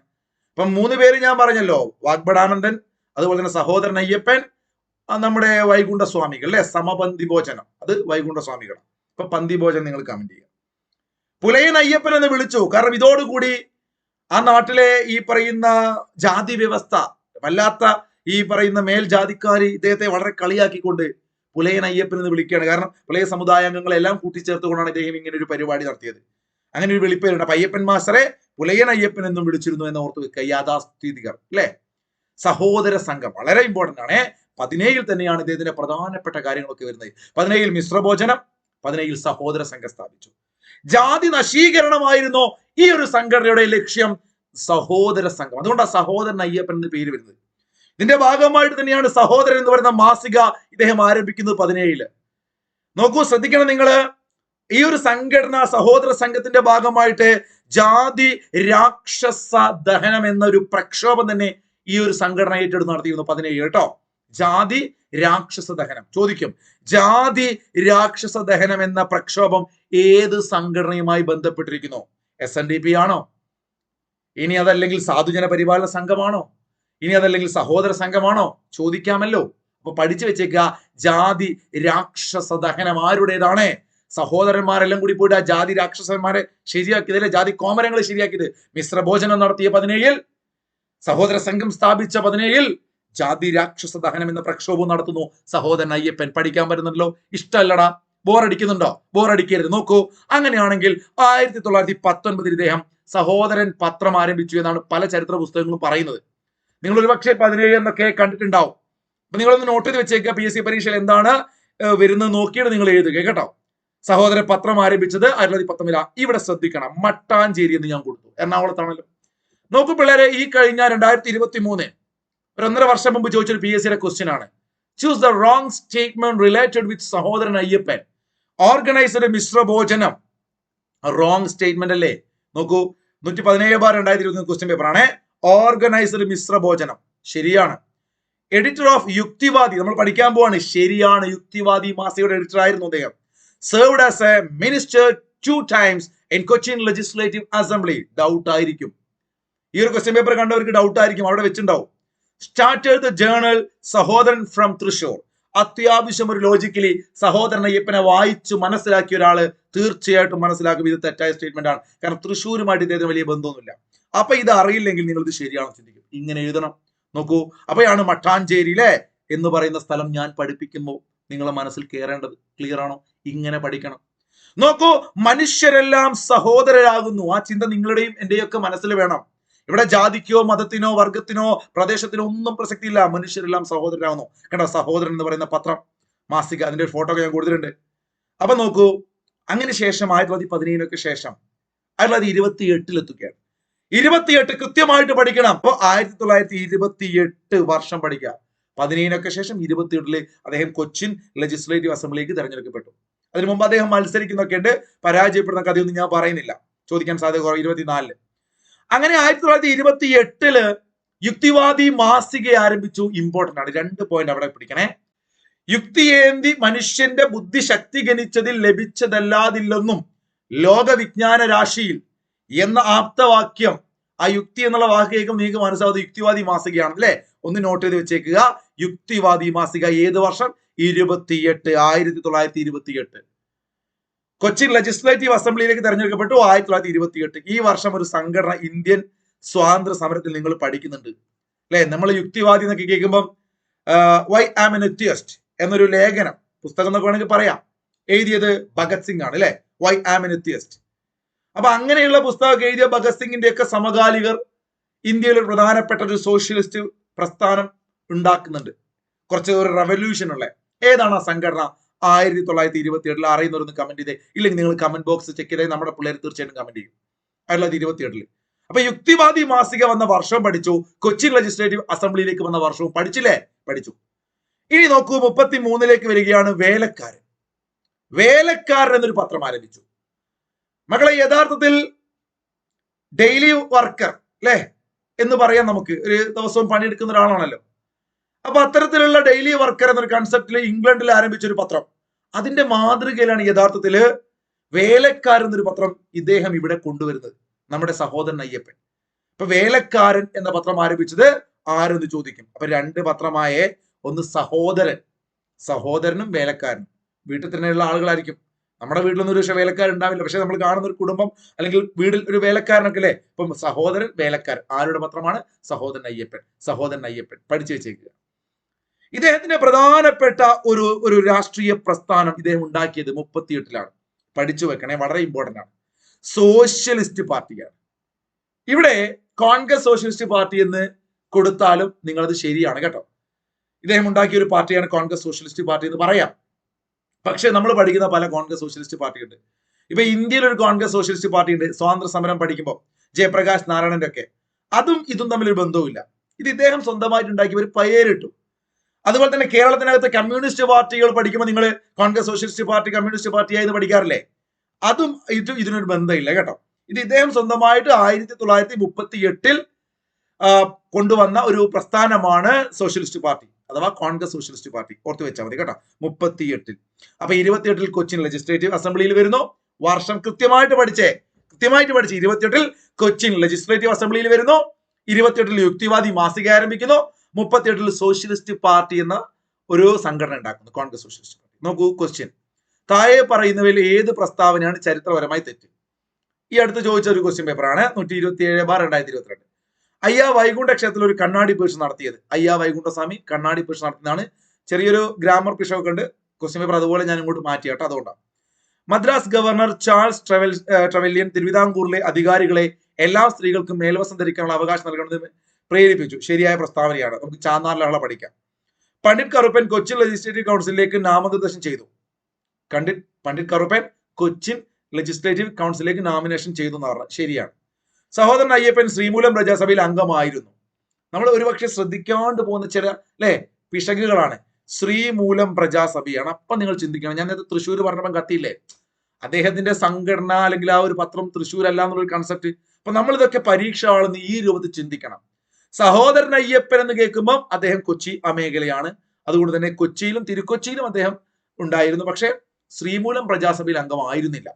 അപ്പൊ മൂന്ന് പേര് ഞാൻ പറഞ്ഞല്ലോ. വാഗ്ബടാനന്ദൻ അതുപോലെ തന്നെ സഹോദരൻ അയ്യപ്പൻ നമ്മുടെ വൈകുണ്ഠ സ്വാമികൾ അല്ലെ? സമപന്തി ഭോജനം. അത് വൈകുണ്ഠ സ്വാമികളാണ് ഇപ്പൊ പന്തി ഭോജനം നിങ്ങൾ കമന്റ് ചെയ്യുക. പുലയൻ അയ്യപ്പൻ എന്ന് വിളിച്ചു. കാരണം ഇതോടുകൂടി ആ നാട്ടിലെ ഈ പറയുന്ന ജാതി വ്യവസ്ഥ വല്ലാത്ത ഈ പറയുന്ന മേൽജാതിക്കാർ ഇദ്ദേഹത്തെ വളരെ കളിയാക്കിക്കൊണ്ട് പുലയൻ അയ്യപ്പൻ എന്ന് വിളിക്കുകയാണ്. കാരണം പുലയ സമുദായാംഗങ്ങളെല്ലാം കൂട്ടിച്ചേർത്തുകൊണ്ടാണ് ഇദ്ദേഹം ഇങ്ങനെ ഒരു പരിപാടി നടത്തിയത്. അങ്ങനെ ഒരു വിളിപ്പേരുണ്ട് അപ്പൊ അയ്യപ്പൻ മാസ്റ്ററെ പുലയൻ അയ്യപ്പൻ എന്നും വിളിച്ചിരുന്നു എന്ന് ഓർത്ത് വെക്കുക. യാഥാസ്ഥിതികർ അല്ലെ? സഹോദര സംഘം വളരെ ഇമ്പോർട്ടന്റ് ആണ്. പതിനേഴിൽ തന്നെയാണ് ഇദ്ദേഹത്തിന്റെ പ്രധാനപ്പെട്ട കാര്യങ്ങളൊക്കെ വരുന്നത്. പതിനേഴിൽ മിശ്രഭോജനം പതിനേഴിൽ സഹോദര സംഘം സ്ഥാപിച്ചു. ജാതി നശീകരണമായിരുന്നു ഈ ഒരു സംഘടനയുടെ ലക്ഷ്യം സഹോദര സംഘം. അതുകൊണ്ടാണ് സഹോദരൻ അയ്യപ്പൻ എന്ന് പേര് വരുന്നത്. ഇതിന്റെ ഭാഗമായിട്ട് തന്നെയാണ് സഹോദരൻ എന്ന് പറയുന്ന മാസിക ഇദ്ദേഹം ആരംഭിക്കുന്നത് പതിനേഴിൽ. നോക്കൂ ശ്രദ്ധിക്കണം നിങ്ങൾ. ഈ ഒരു സംഘടന സഹോദര സംഘത്തിന്റെ ഭാഗമായിട്ട് ജാതി രാക്ഷസ ദഹനം എന്നൊരു പ്രക്ഷോഭം തന്നെ ഈ ഒരു സംഘടന ഏറ്റെടുത്ത് നടത്തിയിരുന്നു പതിനേഴ് കേട്ടോ. ജാതി രാക്ഷസ ദഹനം. ചോദിക്കും ജാതി രാക്ഷസ ദഹനം എന്ന പ്രക്ഷോഭം ഏത് സംഘടനയുമായി ബന്ധപ്പെട്ടിരിക്കുന്നു? എസ് ആണോ? ഇനി അതല്ലെങ്കിൽ സാധുജന പരിപാലന സംഘമാണോ? ഇനി അതല്ലെങ്കിൽ സഹോദര സംഘമാണോ? ചോദിക്കാമല്ലോ. അപ്പൊ പഠിച്ചു വെച്ചേക്കുക ജാതി രാക്ഷസ ദഹനം ആരുടേതാണ് സഹോദരന്മാരെല്ലാം കൂടി പോയിട്ട് ആ ജാതി രാക്ഷസന്മാരെ ശരിയാക്കിയതല്ലേ ജാതി കോമരങ്ങളെ ശരിയാക്കിയത്. മിശ്രഭോജനം നടത്തിയ പതിനേഴിൽ സഹോദര സംഘം സ്ഥാപിച്ച പതിനേഴിൽ ജാതി രാക്ഷസ ദഹനം എന്ന പ്രക്ഷോഭം നടത്തുന്നു. സഹോദരൻ അയ്യപ്പൻ പഠിക്കാൻ പറ്റുന്നുണ്ടല്ലോ ഇഷ്ടമല്ലടാ. ബോറടിക്കുന്നുണ്ടോ ബോറടിക്കരുത് നോക്കൂ. അങ്ങനെയാണെങ്കിൽ ആയിരത്തി തൊള്ളായിരത്തി പത്തൊൻപതിൽ ഇദ്ദേഹം സഹോദരൻ പത്രം ആരംഭിച്ചു എന്നാണ് പല ചരിത്ര പുസ്തകങ്ങളും പറയുന്നത്. നിങ്ങൾ ഒരുപക്ഷെ പതിനേഴ് എന്നൊക്കെ കണ്ടിട്ടുണ്ടാവും. അപ്പൊ നിങ്ങളൊന്ന് നോട്ട് ചെയ്ത് വെച്ചേക്കുക. പി എസ് സി പരീക്ഷയിൽ എന്താണ് വരുന്നത് നോക്കിയിട്ട് നിങ്ങൾ എഴുതുക കേട്ടോ? സഹോദര പത്രം ആരംഭിച്ചത് ആയിരത്തി തൊള്ളായിരത്തി ഇവിടെ ശ്രദ്ധിക്കണം. മട്ടാഞ്ചേരി എന്ന് ഞാൻ കൊടുത്തു. എറണാകുളത്താണല്ലോ. നോക്കൂ പിള്ളേരെ ഈ കഴിഞ്ഞ രണ്ടായിരത്തി ഇരുപത്തി മൂന്ന് ഒരു ഒന്നര വർഷം മുമ്പ് ചോദിച്ചൊരു പി എസ് സിയുടെ ക്വസ്റ്റ്യൻ ആണ്. Choose the wrong statement related with Sahodaran Ayyappan. Organised മിശ്രഭോജനം. Wrong statement അല്ലേ? നോക്കൂ നൂറ്റി പതിനേഴ് ബാർ രണ്ടായിരത്തി ഇരുപത്തി ക്വസ്റ്റ്യൻ പേപ്പറാണ് ഓർഗനൈസഡ് മിശ്രഭോജനം. ശരിയാണ്. എഡിറ്റർ ഓഫ് യുക്തിവാദി നമ്മൾ പഠിക്കാൻ പോവാണ്. ശരിയാണ് യുക്തിവാദി മാസികയുടെ എഡിറ്റർ ആയിരുന്നു അദ്ദേഹം. Served as a minister two times in Cochin legislative assembly doubt ആയിരിക്കും. ഈ ഒരു ക്വസ്റ്റ്യൻ പേപ്പർ കണ്ടവർക്ക് ഡൗട്ട് ആയിരിക്കും. അവിടെ വെച്ചിട്ടുണ്ടാവും. Started the journal Sahodaran from Thrissur അത്യാവശ്യം ഒരു ലോജിക്കലി സഹോദരൻ അയ്യപ്പനെ വായിച്ചു മനസ്സിലാക്കിയ ഒരാൾ തീർച്ചയായിട്ടും മനസ്സിലാക്കും. ഇത് തെറ്റായ സ്റ്റേറ്റ്മെന്റ് ആണ്. കാരണം തൃശ്ശൂരുമായിട്ട് ഇദ്ദേഹത്തിന് വലിയ ബന്ധമൊന്നുമില്ല. അപ്പൊ ഇത് അറിയില്ലെങ്കിൽ നിങ്ങൾ ഇത് ശരിയാണെന്ന് ചിന്തിക്കും. ഇങ്ങനെ എഴുതണം. നോക്കൂ. അപ്പോഴാണ് മട്ടാഞ്ചേരിയിലെ എന്ന് പറയുന്ന സ്ഥലം ഞാൻ പഠിപ്പിക്കുമ്പോൾ നിങ്ങളെ മനസ്സിൽ കയറേണ്ടത് ക്ലിയർ ആണോ? ഇങ്ങനെ പഠിക്കണം. നോക്കൂ. മനുഷ്യരെല്ലാം സഹോദരരാകുന്നു. ആ ചിന്ത നിങ്ങളുടെയും എന്റെയൊക്കെ മനസ്സിൽ വേണം. ഇവിടെ ജാതിക്കോ മതത്തിനോ വർഗത്തിനോ പ്രദേശത്തിനോ ഒന്നും പ്രസക്തിയില്ല. മനുഷ്യരെല്ലാം സഹോദരരാകുന്നു കണ്ടോ? സഹോദരൻ എന്ന് പറയുന്ന പത്രം മാസിക അതിന്റെ ഒരു ഫോട്ടോ ഞാൻ കൊടുത്തിട്ടുണ്ട്. അപ്പൊ നോക്കൂ അങ്ങനെ ശേഷം ആയിരത്തി തൊള്ളായിരത്തി പതിനേഴിനൊക്കെ ശേഷം ആയിരത്തി തൊള്ളായിരത്തി ഇരുപത്തി എട്ടിലെത്തുകയാണ് ഇരുപത്തിയെട്ട് കൃത്യമായിട്ട് പഠിക്കണം. അപ്പൊ ആയിരത്തി തൊള്ളായിരത്തി ഇരുപത്തി എട്ട് വർഷം പഠിക്കുക. പതിനേഴിനൊക്കെ ശേഷം ഇരുപത്തിയെട്ടിൽ അദ്ദേഹം കൊച്ചിൻ ലെജിസ്ലേറ്റീവ് അസംബ്ലിക്ക് തെരഞ്ഞെടുക്കപ്പെട്ടു. അതിനു മുമ്പ് അദ്ദേഹം മത്സരിക്കുന്നൊക്കെ ഉണ്ട്. പരാജയപ്പെടുന്ന കഥയൊന്നും ഞാൻ പറയുന്നില്ല. ചോദിക്കാൻ സാധ്യത കുറവ്. ഇരുപത്തിനാലിൽ. അങ്ങനെ ആയിരത്തി തൊള്ളായിരത്തി ഇരുപത്തി എട്ടിൽ യുക്തിവാദി മാസിക ആരംഭിച്ചു. ഇമ്പോർട്ടന്റ് ആണ്. രണ്ട് പോയിന്റ് അവിടെ പിടിക്കണേ. യുക്തിയേന്തി മനുഷ്യന്റെ ബുദ്ധി ശക്തി ഗണിച്ചതിൽ ലഭിച്ചതല്ലാതില്ലെന്നും ലോകവിജ്ഞാന രാശിയിൽ എന്ന ആപ്തവാക്യം ആ യുക്തി എന്നുള്ള വാക്ക് കേൾക്കുമ്പോൾ നിങ്ങൾക്ക് മനസ്സിലാവുന്നത് യുക്തിവാദി മാസികയാണ് അല്ലെ? ഒന്ന് നോട്ട് ചെയ്ത് വെച്ചേക്കുക. യുക്തിവാദി മാസിക ഏത് വർഷം? ഇരുപത്തിയെട്ട്. ആയിരത്തി തൊള്ളായിരത്തി ഇരുപത്തിയെട്ട്. കൊച്ചിൻ ലെജിസ്ലേറ്റീവ് അസംബ്ലിയിലേക്ക് തെരഞ്ഞെടുക്കപ്പെട്ടു ആയിരത്തി തൊള്ളായിരത്തി ഇരുപത്തി എട്ട് ഈ വർഷം ഒരു സംഘടന ഇന്ത്യൻ സ്വാതന്ത്ര്യ സമരത്തിൽ നിങ്ങൾ പഠിക്കുന്നുണ്ട്. അല്ലെ? നമ്മൾ യുക്തിവാദി എന്നൊക്കെ കേൾക്കുമ്പം വൈ ആം എൻ എത്തിയസ്റ്റ് എന്നൊരു ലേഖനം പുസ്തകം എന്നൊക്കെ വേണമെങ്കിൽ പറയാം. എഴുതിയത് ഭഗത് സിംഗ് ആണ് അല്ലെ? വൈ ആം എൻ എത്തിയസ്റ്റ് അപ്പൊ അങ്ങനെയുള്ള പുസ്തകമൊക്കെ എഴുതിയ ഭഗത് സിംഗിന്റെ ഒക്കെ സമകാലികർ ഇന്ത്യയിൽ ഒരു പ്രധാനപ്പെട്ട ഒരു സോഷ്യലിസ്റ്റ് പ്രസ്ഥാനം ഉണ്ടാക്കുന്നുണ്ട്. കുറച്ച് ഒരു റെവല്യൂഷൻ ഉള്ള. ഏതാണ് ആ സംഘടന? ആയിരത്തി തൊള്ളായിരത്തി ഇരുപത്തി എട്ടിൽ അറിയുന്നവരൊന്ന് കമന്റ് ചെയ്തേ. ഇല്ലെങ്കിൽ നിങ്ങൾ കമന്റ് ബോക്സ് ചെക്ക് ചെയ്തേ നമ്മുടെ പിള്ളേർ തീർച്ചയായിട്ടും കമന്റ് ചെയ്യും. ആയിരത്തി തൊള്ളായിരത്തി ഇരുപത്തി എട്ടിൽ അപ്പൊ യുക്തിവാദി മാസിക വന്ന വർഷം പഠിച്ചു. കൊച്ചിൻ ലെജിസ്ലേറ്റീവ് അസംബ്ലിയിലേക്ക് വന്ന വർഷവും പഠിച്ചില്ലേ? പഠിച്ചു. ഇനി നോക്കൂ മുപ്പത്തി മൂന്നിലേക്ക് വരികയാണ് വേലക്കാരൻ. വേലക്കാരൻ എന്നൊരു പത്രം ആരംഭിച്ചു. മക്കളെ യഥാർത്ഥത്തിൽ ഡെയിലി വർക്കർ അല്ലേ എന്ന് പറയാം നമുക്ക് ഒരു ദിവസവും പണിയെടുക്കുന്ന ഒരാളാണല്ലോ. അപ്പൊ അത്തരത്തിലുള്ള ഡെയിലി വർക്കർ എന്നൊരു കൺസെപ്റ്റിൽ ഇംഗ്ലണ്ടിൽ ആരംഭിച്ച ഒരു പത്രം. അതിന്റെ മാതൃകയിലാണ് യഥാർത്ഥത്തിൽ വേലക്കാരൻ എന്നൊരു പത്രം ഇദ്ദേഹം ഇവിടെ കൊണ്ടുവരുന്നത്. നമ്മുടെ സഹോദരൻ അയ്യപ്പൻ. ഇപ്പൊ വേലക്കാരൻ എന്ന പത്രം ആരംഭിച്ചത് ആരെന്ന് ചോദിക്കും. അപ്പൊ രണ്ട് പത്രമായ ഒന്ന് സഹോദരൻ. സഹോദരനും വേലക്കാരനും. വീട്ടിൽ തന്നെയുള്ള ആളുകളായിരിക്കും. നമ്മുടെ വീട്ടിലൊന്നും ഒരു പക്ഷേ വേലക്കാരൻ ഉണ്ടാവില്ല. പക്ഷെ നമ്മൾ കാണുന്ന ഒരു കുടുംബം അല്ലെങ്കിൽ വീട്ടിൽ ഒരു വേലക്കാരനൊക്കെ അല്ലേ? ഇപ്പം സഹോദരൻ വേലക്കാരൻ. ആരുടെ പത്രമാണ്? സഹോദരൻ അയ്യപ്പൻ. സഹോദരൻ അയ്യപ്പൻ. പഠിച്ചു വെച്ചേക്കുക. ഇദ്ദേഹത്തിന്റെ പ്രധാനപ്പെട്ട ഒരു ഒരു രാഷ്ട്രീയ പ്രസ്ഥാനം ഇദ്ദേഹം ഉണ്ടാക്കിയത് മുപ്പത്തിയെട്ടിലാണ്. പഠിച്ചു വെക്കണേ വളരെ ഇമ്പോർട്ടന്റ് ആണ്. സോഷ്യലിസ്റ്റ് പാർട്ടിയാണ്. ഇവിടെ കോൺഗ്രസ് സോഷ്യലിസ്റ്റ് പാർട്ടി എന്ന് കൊടുത്താലും നിങ്ങളത് ശരിയാണ് കേട്ടോ. ഇദ്ദേഹം ഉണ്ടാക്കിയ ഒരു പാർട്ടിയാണ് കോൺഗ്രസ് സോഷ്യലിസ്റ്റ് പാർട്ടി എന്ന് പറയാം. പക്ഷെ നമ്മൾ പഠിക്കുന്ന പല കോൺഗ്രസ് സോഷ്യലിസ്റ്റ് പാർട്ടി ഉണ്ട് ഇപ്പൊ ഇന്ത്യയിൽ ഒരു കോൺഗ്രസ് സോഷ്യലിസ്റ്റ് പാർട്ടി ഉണ്ട് സ്വാതന്ത്ര്യ സമരം പഠിക്കുമ്പോൾ ജയപ്രകാശ് നാരായണന്റെ ഒക്കെ. അതും ഇതും തമ്മിൽ ഒരു ബന്ധവുമില്ല. ഇത് ഇദ്ദേഹം സ്വന്തമായിട്ട് ഉണ്ടാക്കിയ ഒരു പേരിട്ടു അതുപോലെ തന്നെ കേരളത്തിനകത്ത് കമ്മ്യൂണിസ്റ്റ് പാർട്ടികൾ പഠിക്കുമ്പോൾ നിങ്ങൾ Congress socialist party communist party ആയത് പഠിക്കാറില്ലേ? അതും ഇത് ഇതിനൊരു ബന്ധമില്ല കേട്ടോ. ഇത് ഇദ്ദേഹം സ്വന്തമായിട്ട് ആയിരത്തി തൊള്ളായിരത്തി മുപ്പത്തി എട്ടിൽ കൊണ്ടുവന്ന ഒരു പ്രസ്ഥാനമാണ് സോഷ്യലിസ്റ്റ് പാർട്ടി അഥവാ കോൺഗ്രസ് സോഷ്യലിസ്റ്റ് പാർട്ടി. ഓർത്ത് വെച്ചാൽ മതി കേട്ടോ മുപ്പത്തി എട്ടിൽ അപ്പൊ ഇരുപത്തിയെട്ടിൽ കൊച്ചിൻ ലെജിസ്ലേറ്റീവ് അസംബ്ലിയിൽ വരുന്നു. വർഷം കൃത്യമായിട്ട് പഠിച്ചേ കൃത്യമായിട്ട് പഠിച്ചേ ഇരുപത്തിയെട്ടിൽ കൊച്ചിൻ ലെജിസ്ലേറ്റീവ് അസംബ്ലിയിൽ വരുന്നു. ഇരുപത്തിയെട്ടിൽ യുക്തിവാദി മാസിക ആരംഭിക്കുന്നു. മുപ്പത്തിയെട്ടിൽ സോഷ്യലിസ്റ്റ് പാർട്ടി എന്ന ഒരു സംഘടന ഉണ്ടാക്കുന്നു കോൺഗ്രസ് സോഷ്യലിസ്റ്റ് പാർട്ടി. നോക്കൂ ക്വസ്റ്റ്യൻ താഴെ പറയുന്നവയിൽ ഏത് പ്രസ്താവനയാണ് ചരിത്രപരമായി തെറ്റ്? ഈ അടുത്ത് ചോദിച്ച ഒരു ക്വസ്റ്റ്യൻ പേപ്പറാണ് നൂറ്റി ഇരുപത്തി ഏഴ് ബാർ രണ്ടായിരത്തി ഇരുപത്തിരണ്ട് അയ്യാ വൈകുണ്ഠ ക്ഷേത്രത്തിൽ ഒരു കണ്ണാടി പേഴ്സ് നടത്തിയത്. അയ്യാ വൈകുണ്ഠസ്വാമി കണ്ണാടി പേഴ്സ് നടത്തുന്നതാണ്. ചെറിയൊരു ഗ്രാമർ പിശകൊക്കെ ഉണ്ട്. ക്വസ്റ്റ്യൻ പേപ്പർ അതുപോലെ ഞാൻ ഇങ്ങോട്ട് മാറ്റി കേട്ടോ അതുകൊണ്ടാണ് മദ്രാസ് ഗവർണർ ചാൾസ് ട്രവൽ ട്രവല്യൻ തിരുവിതാംകൂറിലെ അധികാരികളെ എല്ലാ സ്ത്രീകൾക്കും മേൽവസം ധരിക്കാനുള്ള അവകാശം നൽകണമെന്ന് പ്രേരിപ്പിച്ചു. ശരിയായ പ്രസ്താവനയാണ്. നമുക്ക് ചാന്നാറിലാളെ പഠിക്കാം. പണ്ഡിറ്റ് കറുപ്പൻ കൊച്ചിൻ ലെജിസ്ലേറ്റീവ് കൗൺസിലിലേക്ക് നാമനിർദ്ദേശം ചെയ്തു. കണ്ടിട്ട്? പണ്ഡിറ്റ് കറുപ്പൻ കൊച്ചിൻ ലെജിസ്ലേറ്റീവ് കൗൺസിലിലേക്ക് നോമിനേഷൻ ചെയ്തു എന്ന് പറഞ്ഞത് ശരിയാണ്. സഹോദരൻ അയ്യപ്പൻ ശ്രീമൂലം പ്രജാസഭയിൽ അംഗമായിരുന്നു. നമ്മൾ ഒരുപക്ഷെ ശ്രദ്ധിക്കാണ്ട് പോകുന്ന ചില അല്ലെ പിശകുകളാണ്. ശ്രീമൂലം പ്രജാസഭയാണ്. അപ്പൊ നിങ്ങൾ ചിന്തിക്കണം. ഞാൻ നേരത്തെ തൃശ്ശൂർ പറഞ്ഞപ്പം കത്തിയില്ലേ? അദ്ദേഹത്തിന്റെ സംഘടന അല്ലെങ്കിൽ ആ ഒരു പത്രം തൃശ്ശൂർ അല്ല എന്നുള്ളൊരു കൺസെപ്റ്റ് അപ്പൊ നമ്മൾ ഇതൊക്കെ പരീക്ഷ ആളെന്ന് ഈ രൂപത്തിൽ ചിന്തിക്കണം. സഹോദരൻ അയ്യപ്പൻ എന്ന് കേൾക്കുമ്പോൾ അദ്ദേഹം കൊച്ചി ആ മേഖലയാണ് അതുകൊണ്ട് തന്നെ കൊച്ചിയിലും തിരുക്കൊച്ചിയിലും അദ്ദേഹം ഉണ്ടായിരുന്നു. പക്ഷെ ശ്രീമൂലം പ്രജാസഭയിൽ അംഗമായിരുന്നില്ല.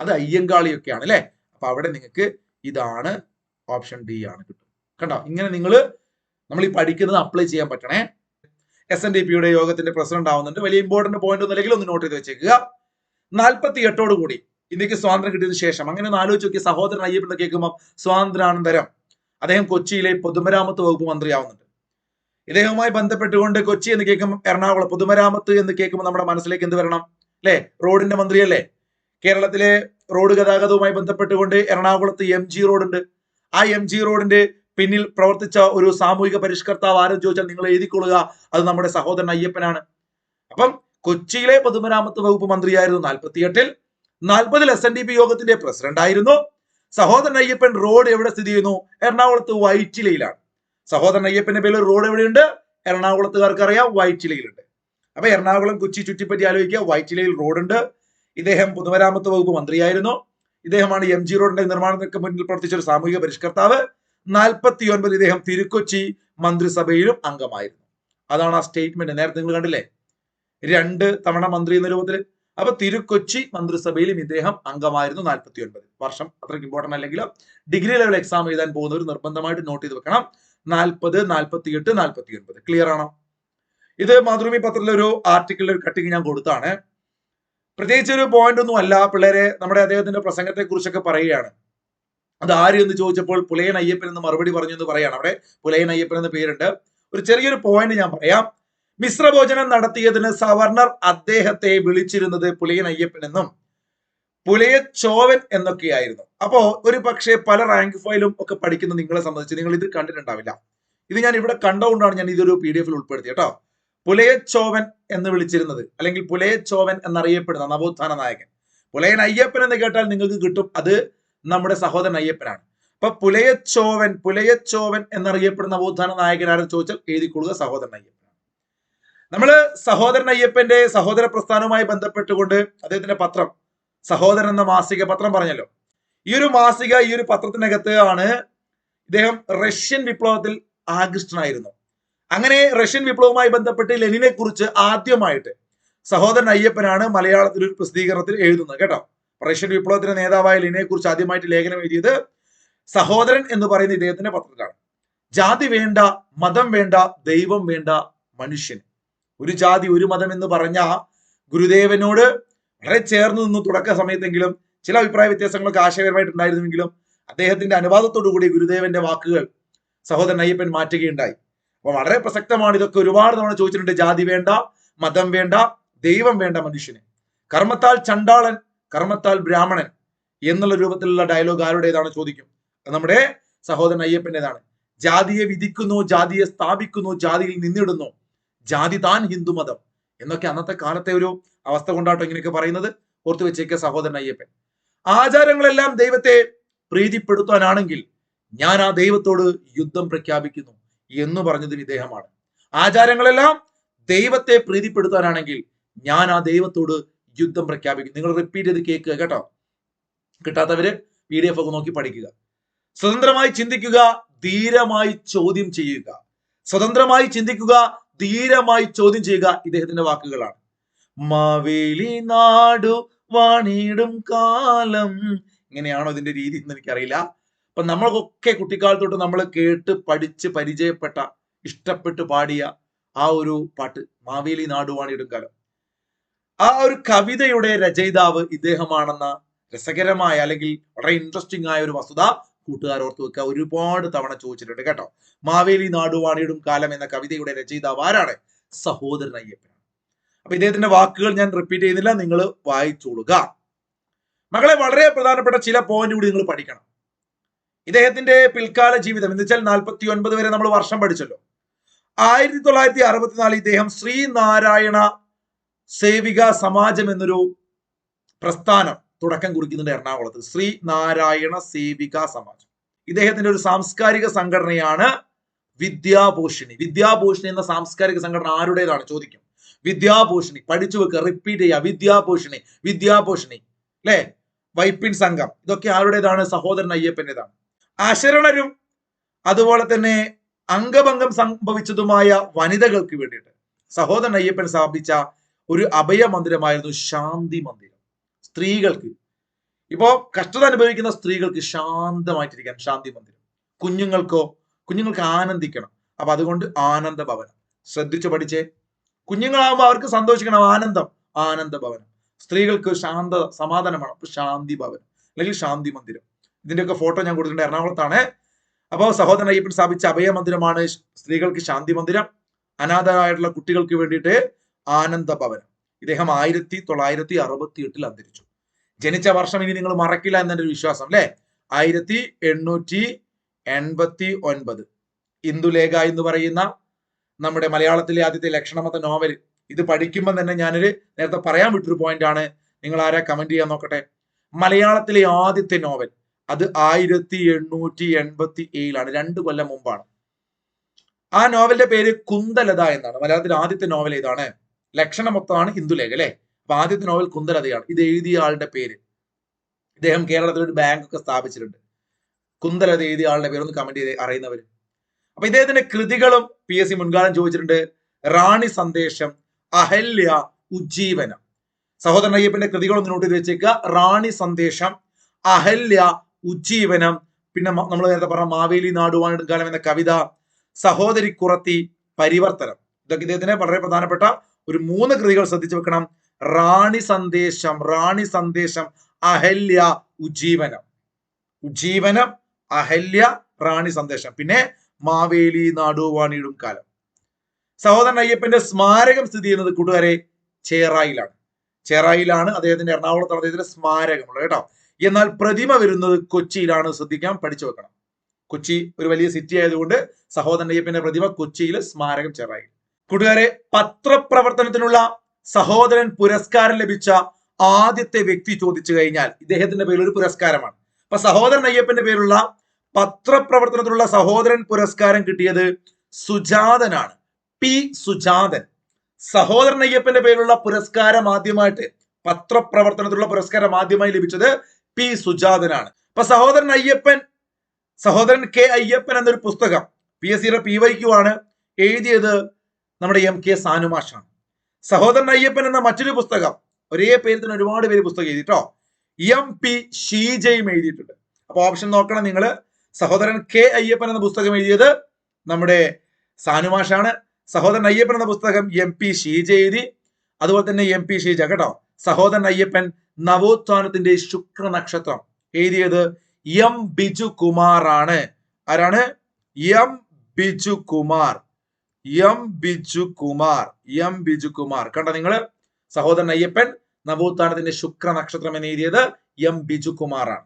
അത് അയ്യങ്കാളിയൊക്കെയാണ് അല്ലെ? അപ്പൊ അവിടെ നിങ്ങൾക്ക് ഇതാണ് ഓപ്ഷൻ ഡി ആണ് കിട്ടും. കണ്ടോ? ഇങ്ങനെ നിങ്ങൾ നമ്മൾ ഈ പഠിക്കുന്നത് അപ്ലൈ ചെയ്യാൻ പറ്റണേ. എസ് എൻ ഡി പിയുടെ യോഗത്തിന്റെ പ്രസിഡന്റ് ആവുന്നുണ്ട്. വലിയ ഇമ്പോർട്ടന്റ് പോയിന്റ് ഒന്നുമില്ലെങ്കിൽ ഒന്ന് നോട്ട് ചെയ്ത് വെച്ചേക്കുക. നാൽപ്പത്തി എട്ടോട് കൂടി ഇന്ത്യയ്ക്ക് സ്വാതന്ത്ര്യം കിട്ടിയതിനു ശേഷം അങ്ങനെ ഒന്ന് ആലോചിച്ച് നോക്കിയ സഹോദരൻ അയ്യപ്പൻ കേൾക്കുമ്പോൾ സ്വാതന്ത്ര്യാനന്തരം അദ്ദേഹം കൊച്ചിയിലെ പൊതുമരാമത്ത് വകുപ്പ് മന്ത്രിയാവുന്നുണ്ട്. ഇദ്ദേഹവുമായി ബന്ധപ്പെട്ടുകൊണ്ട് കൊച്ചി എന്ന് കേൾക്കുമ്പോൾ എറണാകുളം പൊതുമരാമത്ത് എന്ന് കേൾക്കുമ്പോൾ നമ്മുടെ മനസ്സിലേക്ക് എന്ത് വരണം? അല്ലെ? റോഡിന്റെ മന്ത്രിയല്ലേ? കേരളത്തിലെ റോഡ് ഗതാഗതവുമായി ബന്ധപ്പെട്ടുകൊണ്ട് എറണാകുളത്ത് എം ജി റോഡ് ഉണ്ട് ആ എം ജി റോഡിന്റെ പിന്നിൽ പ്രവർത്തിച്ച ഒരു സാമൂഹിക പരിഷ്കർത്താവ് ആരും ചോദിച്ചാൽ നിങ്ങൾ എഴുതിക്കൊള്ളുക. അത് നമ്മുടെ സഹോദരൻ അയ്യപ്പനാണ്. അപ്പം കൊച്ചിയിലെ പൊതുമരാമത്ത് വകുപ്പ് മന്ത്രിയായിരുന്നു നാൽപ്പത്തിയെട്ടിൽ. നാൽപ്പതിൽ എസ് എൻ ഡി പി യോഗത്തിന്റെ പ്രസിഡന്റ് ആയിരുന്നു സഹോദരൻ അയ്യപ്പൻ റോഡ് എവിടെ സ്ഥിതി ചെയ്യുന്നു? എറണാകുളത്ത് വൈറ്റിലയിലാണ്. സഹോദരൻ അയ്യപ്പന്റെ പേരിൽ റോഡ് എവിടെയുണ്ട്? എറണാകുളത്തുകാർക്ക് അറിയാം വൈറ്റിലയിലുണ്ട്. അപ്പൊ എറണാകുളം കൊച്ചി ചുറ്റിപ്പറ്റി ആലോചിക്കുക. വൈറ്റിലയിൽ റോഡുണ്ട്. ഇദ്ദേഹം പൊതുമരാമത്ത് വകുപ്പ് മന്ത്രിയായിരുന്നു. ഇദ്ദേഹമാണ് എം ജി റോഡിന്റെ നിർമ്മാണത്തിനൊക്കെ മുന്നിൽ പ്രവർത്തിച്ച ഒരു സാമൂഹിക പരിഷ്കർത്താവ്. നാൽപ്പത്തി ഒൻപത് ഇദ്ദേഹം തിരുക്കൊച്ചി മന്ത്രിസഭയിലും അംഗമായിരുന്നു. അതാണ് ആ സ്റ്റേറ്റ്മെന്റ്. നേരത്തെ നിങ്ങൾ കണ്ടില്ലേ? രണ്ട് തവണ മന്ത്രി എന്ന രൂപത്തിൽ അപ്പൊ തിരുക്കൊച്ചി മന്ത്രിസഭയിലും ഇദ്ദേഹം അംഗമായിരുന്നു നാൽപ്പത്തി ഒൻപത് വർഷം അത്രയ്ക്ക് ഇമ്പോർട്ടന്റ് അല്ലെങ്കിലും ഡിഗ്രി ലെവൽ എക്സാം എഴുതാൻ പോകുന്നവർ നിർബന്ധമായിട്ട് നോട്ട് ചെയ്ത് വെക്കണം. നാൽപ്പത് നാൽപ്പത്തി എട്ട് നാൽപ്പത്തി ഒൻപത് ക്ലിയർ ആണോ? ഇത് മാതൃഭൂമി പത്രത്തിലെ ഒരു ആർട്ടിക്കിളിൽ ഒരു കട്ടിങ് ഞാൻ കൊടുത്താണ്. പ്രത്യേകിച്ച് ഒരു പോയിന്റ് ഒന്നും അല്ല. പിള്ളേരെ നമ്മുടെ അദ്ദേഹത്തിന്റെ പ്രസംഗത്തെ കുറിച്ചൊക്കെ പറയുകയാണ്. അത് ആര് എന്ന് ചോദിച്ചപ്പോൾ പുലയൻ അയ്യപ്പൻ എന്ന് മറുപടി പറഞ്ഞു എന്ന് പറയാണ്. അവിടെ പുലയൻ അയ്യപ്പൻ എന്ന പേരുണ്ട്. ഒരു ചെറിയൊരു പോയിന്റ് ഞാൻ പറയാം. മിശ്രഭോജനം നടത്തിയതിന് സവർണർ അദ്ദേഹത്തെ വിളിച്ചിരുന്നത് പുലിയൻ അയ്യപ്പൻ എന്നും പുലയ ചോവൻ എന്നൊക്കെയായിരുന്നു. അപ്പോ ഒരു പക്ഷേ പല റാങ്ക് ഫയലും ഒക്കെ പഠിക്കുന്ന നിങ്ങളെ സംബന്ധിച്ച് നിങ്ങൾ ഇത് കണ്ടിട്ടുണ്ടാവില്ല. ഇത് ഞാൻ ഇവിടെ കണ്ടുകൊണ്ടാണ് ഞാൻ ഇതൊരു പി ഡി എഫിൽ ഉൾപ്പെടുത്തിയത് കേട്ടോ. പുലയച്ചോവൻ എന്ന് വിളിച്ചിരുന്നത് അല്ലെങ്കിൽ പുലയച്ചോവൻ എന്നറിയപ്പെടുന്ന നവോത്ഥാന നായകൻ. പുലയൻ അയ്യപ്പൻ എന്ന് കേട്ടാൽ നിങ്ങൾക്ക് കിട്ടും അത് നമ്മുടെ സഹോദരൻ അയ്യപ്പനാണ്. അപ്പൊ പുലയച്ചോവൻ പുലയച്ചോവൻ എന്നറിയപ്പെടുന്ന നവോത്ഥാന നായകനാരെന്ന് ചോദിച്ചാൽ എഴുതിക്കൊള്ളുക സഹോദരൻ അയ്യപ്പൻ. നമ്മൾ സഹോദരൻ അയ്യപ്പന്റെ സഹോദര പ്രസ്ഥാനവുമായി ബന്ധപ്പെട്ടുകൊണ്ട് അദ്ദേഹത്തിന്റെ പത്രം സഹോദരൻ എന്ന മാസിക പത്രം പറഞ്ഞല്ലോ. ഈ ഒരു മാസിക ഈ ഒരു പത്രത്തിനകത്ത് ആണ് ഇദ്ദേഹം റഷ്യൻ വിപ്ലവത്തിൽ ആകൃഷ്ടനായിരുന്നു. അങ്ങനെ റഷ്യൻ വിപ്ലവവുമായി ബന്ധപ്പെട്ട് ലെനിനെ കുറിച്ച് ആദ്യമായിട്ട് സഹോദരൻ അയ്യപ്പനാണ് മലയാളത്തിൽ ഒരു പ്രസിദ്ധീകരണത്തിൽ എഴുതുന്നത് കേട്ടോ. റഷ്യൻ വിപ്ലവത്തിന്റെ നേതാവായ ലെനിനെ കുറിച്ച് ആദ്യമായിട്ട് ലേഖനം എഴുതിയത് സഹോദരൻ എന്ന് പറയുന്ന ഇദ്ദേഹത്തിന്റെ പത്രത്തിലാണ്. ജാതി വേണ്ട മതം വേണ്ട ദൈവം വേണ്ട മനുഷ്യൻ. ഒരു ജാതി ഒരു മതം എന്ന് പറഞ്ഞ ഗുരുദേവനോട് വളരെ ചേർന്ന് നിന്ന് തുടക്ക സമയത്തെങ്കിലും ചില അഭിപ്രായ വ്യത്യാസങ്ങളൊക്കെ ആശയപരമായിട്ടുണ്ടായിരുന്നുവെങ്കിലും അദ്ദേഹത്തിന്റെ അനുവാദത്തോടു കൂടി ഗുരുദേവന്റെ വാക്കുകൾ സഹോദരൻ അയ്യപ്പൻ മാറ്റുകയുണ്ടായി. അപ്പൊ വളരെ പ്രസക്തമാണ് ഇതൊക്കെ ഒരുപാട് തവണ ചോദിച്ചിട്ടുണ്ട്. ജാതി വേണ്ട മതം വേണ്ട ദൈവം വേണ്ട മനുഷ്യന്. കർമ്മത്താൽ ചണ്ടാളൻ കർമ്മത്താൽ ബ്രാഹ്മണൻ എന്നുള്ള രൂപത്തിലുള്ള ഡയലോഗ് ആരുടേതാണ് ചോദിക്കും? നമ്മുടെ സഹോദരൻ അയ്യപ്പന്റെതാണ് ജാതിയെ വിധിക്കുന്നു ജാതിയെ സ്ഥാപിക്കുന്നു ജാതിയിൽ നിന്നിടുന്നു. ജാതി താൻ ഹിന്ദുമതം എന്നൊക്കെ അന്നത്തെ കാലത്തെ ഒരു അവസ്ഥ കൊണ്ടാട്ടോ ഇങ്ങനെയൊക്കെ പറയുന്നത്. ഓർത്തു വെച്ചേക്ക സഹോദരൻ അയ്യപ്പൻ. ആചാരങ്ങളെല്ലാം ദൈവത്തെ പ്രീതിപ്പെടുത്താനാണെങ്കിൽ ഞാൻ ആ ദൈവത്തോട് യുദ്ധം പ്രഖ്യാപിക്കുന്നു എന്ന് പറഞ്ഞതിന് ഇദ്ദേഹമാണ്. ആചാരങ്ങളെല്ലാം ദൈവത്തെ പ്രീതിപ്പെടുത്താനാണെങ്കിൽ ഞാൻ ആ ദൈവത്തോട് യുദ്ധം പ്രഖ്യാപിക്കും നിങ്ങൾ റിപ്പീറ്റ് ചെയ്ത് കേൾക്കുക കേട്ടോ. കിട്ടാത്തവര് പി ഡി എഫ് ഒക്കെ നോക്കി പഠിക്കുക. സ്വതന്ത്രമായി ചിന്തിക്കുക ധീരമായി ചോദ്യം ചെയ്യുക. സ്വതന്ത്രമായി ചിന്തിക്കുക ധീരമായി ചോദ്യം ചെയ്യുക ഇദ്ദേഹത്തിന്റെ വാക്കുകളാണ്. മാവേലി നാടു വാണിടും കാലം. ഇങ്ങനെയാണോ ഇതിന്റെ രീതി എന്ന് എനിക്കറിയില്ല. അപ്പൊ നമ്മൾക്കൊക്കെ കുട്ടിക്കാലത്തോട്ട് നമ്മൾ കേട്ട് പഠിച്ച് പരിചയപ്പെട്ട ഇഷ്ടപ്പെട്ട് പാടിയ ആ ഒരു പാട്ട് മാവേലി നാടു വാണിടും കാലം. ആ ഒരു കവിതയുടെ രചയിതാവ് ഇദ്ദേഹമാണെന്ന രസകരമായ അല്ലെങ്കിൽ വളരെ ഇൻട്രസ്റ്റിംഗ് ആയ ഒരു വസ്തുത. കൂട്ടുകാർ ഓർത്ത് വെക്കുക. ഒരുപാട് തവണ ചോദിച്ചിട്ടുണ്ട് കേട്ടോ. മാവേലി നാടുവാണിയുടെ കാലം എന്ന കവിതയുടെ രചയിതാവ് ആരാണ്? സഹോദരൻ അയ്യപ്പൻ അപ്പൊ ഇദ്ദേഹത്തിന്റെ വാക്കുകൾ ഞാൻ റിപ്പീറ്റ് ചെയ്യുന്നില്ല. നിങ്ങൾ വായിച്ചോളുക. മകളെ വളരെ പ്രധാനപ്പെട്ട ചില പോയിന്റ് കൂടി നിങ്ങൾ പഠിക്കണം. ഇദ്ദേഹത്തിന്റെ പിൽക്കാല ജീവിതം എന്ന് വെച്ചാൽ നാൽപ്പത്തി ഒൻപത് വരെ നമ്മൾ വർഷം പഠിച്ചല്ലോ. ആയിരത്തി തൊള്ളായിരത്തി അറുപത്തിനാല് ഇദ്ദേഹം ശ്രീനാരായണ സേവിക സമാജം എന്നൊരു പ്രസ്ഥാനം തുടക്കം കുറിക്കുന്നുണ്ട് എറണാകുളത്ത്. ശ്രീ നാരായണ സേവിക സമാജം. ഇദ്ദേഹത്തിന്റെ ഒരു സാംസ്കാരിക സംഘടനയാണ് വിദ്യാഭൂഷണി. വിദ്യാഭൂഷണി എന്ന സാംസ്കാരിക സംഘടന ആരുടേതാണ്? ചോദിക്കും. വിദ്യാഭൂഷണി. പഠിച്ചു വെക്കുക റിപ്പീറ്റ് ചെയ്യുക വിദ്യാഭൂഷണി വിദ്യാഭൂഷണി. അല്ലെ? വൈപ്പിൻ സംഘം. ഇതൊക്കെ ആരുടേതാണ്? സഹോദരൻ അയ്യപ്പന്റെതാണ് അശരണരും അതുപോലെ തന്നെ അംഗഭംഗം സംഭവിച്ചതുമായ വനിതകൾക്ക് വേണ്ടിയിട്ട് സഹോദരൻ അയ്യപ്പൻ സ്ഥാപിച്ച ഒരു അഭയ മന്ദിരമായിരുന്നു ശാന്തി മന്ദിരം. സ്ത്രീകൾക്ക്. ഇപ്പോ കഷ്ടത അനുഭവിക്കുന്ന സ്ത്രീകൾക്ക് ശാന്തമായിട്ടിരിക്കാൻ ശാന്തി മന്ദിരം. കുഞ്ഞുങ്ങൾക്കോ കുഞ്ഞുങ്ങൾക്ക് ആനന്ദിക്കണം. അപ്പൊ അതുകൊണ്ട് ആനന്ദ ഭവനം ശ്രദ്ധിച്ചു പഠിച്ചേ. കുഞ്ഞുങ്ങളാകുമ്പോൾ അവർക്ക് സന്തോഷിക്കണം. ആനന്ദം ആനന്ദ ഭവനം സ്ത്രീകൾക്ക് ശാന്ത സമാധാനമാണ് അപ്പൊ ശാന്തി ഭവനം അല്ലെങ്കിൽ ശാന്തി മന്ദിരം. ഇതിന്റെയൊക്കെ ഫോട്ടോ ഞാൻ കൊടുത്തിട്ടുണ്ട് എറണാകുളത്താണ്. അപ്പോൾ സഹോദരൻ അയ്യപ്പൻ സ്ഥാപിച്ച അഭയ മന്ദിരമാണ് സ്ത്രീകൾക്ക് ശാന്തി മന്ദിരം. അനാഥരായിട്ടുള്ള കുട്ടികൾക്ക് വേണ്ടിയിട്ട് ആനന്ദ ഭവനം ഇദ്ദേഹം ആയിരത്തി തൊള്ളായിരത്തി അറുപത്തി എട്ടിൽ അന്തരിച്ചു. ജനിച്ച വർഷം ഇനി നിങ്ങൾ മറക്കില്ല എന്നൊരു വിശ്വാസം അല്ലെ? ആയിരത്തി എണ്ണൂറ്റി എൺപത്തി ഒൻപത് ഇന്ദുലേഖ എന്ന് പറയുന്ന നമ്മുടെ മലയാളത്തിലെ ആദ്യത്തെ ലക്ഷണമത്ത നോവൽ. ഇത് പഠിക്കുമ്പോൾ തന്നെ ഞാനൊരു നേരത്തെ പറയാൻ വിട്ടൊരു പോയിന്റ് ആണ്. നിങ്ങൾ ആരാ കമന്റ് ചെയ്യാൻ നോക്കട്ടെ? മലയാളത്തിലെ ആദ്യത്തെ നോവൽ അത് ആയിരത്തി എണ്ണൂറ്റി എൺപത്തി ഏഴിലാണ് രണ്ട് കൊല്ലം മുമ്പാണ്. ആ നോവലിന്റെ പേര് കുന്തലത എന്നാണ്. മലയാളത്തിലെ ആദ്യത്തെ നോവൽ ഏതാണ്? ലക്ഷണമൊത്തമാണ് ഹിന്ദുലേഖ അല്ലെ? അപ്പൊ ആദ്യത്തെ നോവൽ കുന്തലതയാണ്. ഇത് എഴുതിയ ആളുടെ പേര്. ഇദ്ദേഹം കേരളത്തിൽ ഒരു ബാങ്ക് ഒക്കെ സ്ഥാപിച്ചിട്ടുണ്ട്. കുന്തലത എഴുതിയ ആളുടെ പേര് ഒന്ന് കമന്റ് ചെയ്ത് അറിയുന്നവർ അപ്പൊ ഇദ്ദേഹത്തിന്റെ കൃതികളും പി എസ് സി മുൻകാലം ചോദിച്ചിട്ടുണ്ട്. റാണി സന്ദേശം അഹല്യ ഉജ്ജീവനം. സഹോദരൻ അയ്യപ്പന്റെ കൃതികളൊന്ന് നോട്ട് ചെയ്ത് വെച്ചേക്കുക. റാണി സന്ദേശം അഹല്യ ഉജ്ജീവനം. പിന്നെ നമ്മൾ നേരത്തെ പറഞ്ഞ മാവേലി നാടുവാനെടുക്കാലം എന്ന കവിത സഹോദരി കുറത്തി പരിവർത്തനം. ഇതൊക്കെ ഇദ്ദേഹത്തിന് വളരെ പ്രധാനപ്പെട്ട ഒരു മൂന്ന് കൃതികൾ ശ്രദ്ധിച്ചു വെക്കണം. റാണി സന്ദേശം റാണി സന്ദേശം അഹല്യ ഉജ്ജീവനം. ഉജ്ജീവനം അഹല്യ റാണി സന്ദേശം. പിന്നെ മാവേലി നാടുവാണിയിടും കാലം. സഹോദരൻ അയ്യപ്പന്റെ സ്മാരകം സ്ഥിതി ചെയ്യുന്നത് കൂട്ടുകാരെ ചേറായിലാണ്. ചേറായിലാണ് അദ്ദേഹത്തിന്റെ എറണാകുളത്താണ് അദ്ദേഹത്തിന്റെ സ്മാരകമുള്ളത് കേട്ടോ. എന്നാൽ പ്രതിമ വരുന്നത് കൊച്ചിയിലാണ് ശ്രദ്ധിക്കാൻ പഠിച്ചു വെക്കണം. കൊച്ചി ഒരു വലിയ സിറ്റി ആയതുകൊണ്ട് സഹോദരൻ അയ്യപ്പന്റെ പ്രതിമ കൊച്ചിയിൽ സ്മാരകം ചേറായി. കൂട്ടുകാരെ പത്രപ്രവർത്തനത്തിനുള്ള സഹോദരൻ പുരസ്കാരം ലഭിച്ച ആദ്യത്തെ വ്യക്തി ചോദിച്ചു കഴിഞ്ഞാൽ ഇദ്ദേഹത്തിന്റെ പേരിൽ ഒരു പുരസ്കാരമാണ്. അപ്പൊ സഹോദരൻ അയ്യപ്പന്റെ പേരുള്ള പത്രപ്രവർത്തനത്തിലുള്ള സഹോദരൻ പുരസ്കാരം കിട്ടിയത് സുജാതനാണ്. പി സുജാതൻ. സഹോദരൻ അയ്യപ്പന്റെ പേരുള്ള പുരസ്കാരം ആദ്യമായിട്ട് പത്രപ്രവർത്തനത്തിലുള്ള പുരസ്കാരം ആദ്യമായി ലഭിച്ചത് പി സുജാതനാണ്. അപ്പൊ സഹോദരൻ അയ്യപ്പൻ സഹോദരൻ കെ അയ്യപ്പൻ എന്നൊരു പുസ്തകം പി എസ് സിയുടെ പി വൈ ക്യു ആണ് എഴുതിയത് നമ്മുടെ എം കെ സാനുമാഷാണ് സഹോദരൻ അയ്യപ്പൻ എന്ന മറ്റൊരു പുസ്തകം ഒരേ പേരിൽ തന്നെ ഒരുപാട് പേര് പുസ്തകം എഴുതിട്ടോ എം പി ഷീജയും എഴുതിയിട്ടുണ്ട്. അപ്പൊ ഓപ്ഷൻ നോക്കണം നിങ്ങൾ സഹോദരൻ കെ അയ്യപ്പൻ എന്ന പുസ്തകം എഴുതിയത് നമ്മുടെ സാനുമാഷാണ് സഹോദരൻ അയ്യപ്പൻ എന്ന പുസ്തകം എം പി ഷീജ എഴുതി. അതുപോലെ തന്നെ എം പി ഷീജ കേട്ടോ? സഹോദരൻ അയ്യപ്പൻ നവോത്ഥാനത്തിന്റെ ശുക്ര നക്ഷത്രം എഴുതിയത് എം ബിജു കുമാറാണ് ആരാണ്? M Biju Kumar M Biju Kumar M Biju Kumar കണ്ട നിങ്ങൾ സഹോദരൻ അയ്യപ്പൻ നവോത്ഥാനത്തിന്റെ ശുക്ര നക്ഷത്രം എന്ന് എഴുതിയത് എം ബിജു കുമാറാണ്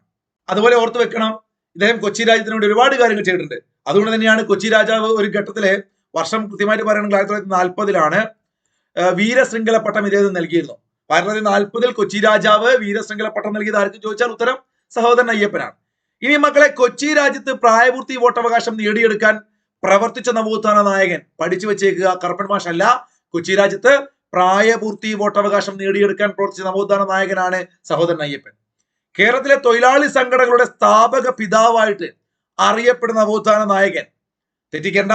അതുപോലെ ഓർത്തു വെക്കണം ഇദ്ദേഹം കൊച്ചി രാജ്യത്തിന് വേണ്ടി ഒരുപാട് കാര്യങ്ങൾ ചെയ്തിട്ടുണ്ട്. അതുകൊണ്ട് തന്നെയാണ് കൊച്ചി രാജാവ് ഒരു ഘട്ടത്തിലെ വർഷം കൃത്യമായിട്ട് പറയുകയാണെങ്കിൽ ആയിരത്തി തൊള്ളായിരത്തി നാൽപ്പതിലാണ് വീരശൃംഖല പട്ടം ഇദ്ദേഹം നൽകിയിരുന്നു. ആയിരത്തി തൊള്ളായിരത്തി നാൽപ്പതിൽ കൊച്ചി രാജാവ് വീരശൃംഖല പട്ടം നൽകിയത് ആർക്കും ചോദിച്ചാൽ ഉത്തരം സഹോദരൻ അയ്യപ്പനാണ്. ഇനി മക്കളെ കൊച്ചി രാജ്യത്ത് പ്രായപൂർത്തി വോട്ടവകാശം നേടിയെടുക്കാൻ പ്രവർത്തിച്ച നവോത്ഥാന നായകൻ പഠിച്ചു വെച്ചേക്കുക കറുപ്പൻ മാഷ് അല്ല കൊച്ചി രാജ്യത്ത് പ്രായപൂർത്തി വോട്ടവകാശം നേടിയെടുക്കാൻ പ്രവർത്തിച്ച നവോത്ഥാന നായകനാണ് സഹോദരൻ അയ്യപ്പൻ. കേരളത്തിലെ തൊഴിലാളി സംഘടനകളുടെ സ്ഥാപക പിതാവായിട്ട് അറിയപ്പെടുന്ന നവോത്ഥാന നായകൻ. തെറ്റിക്കേണ്ട.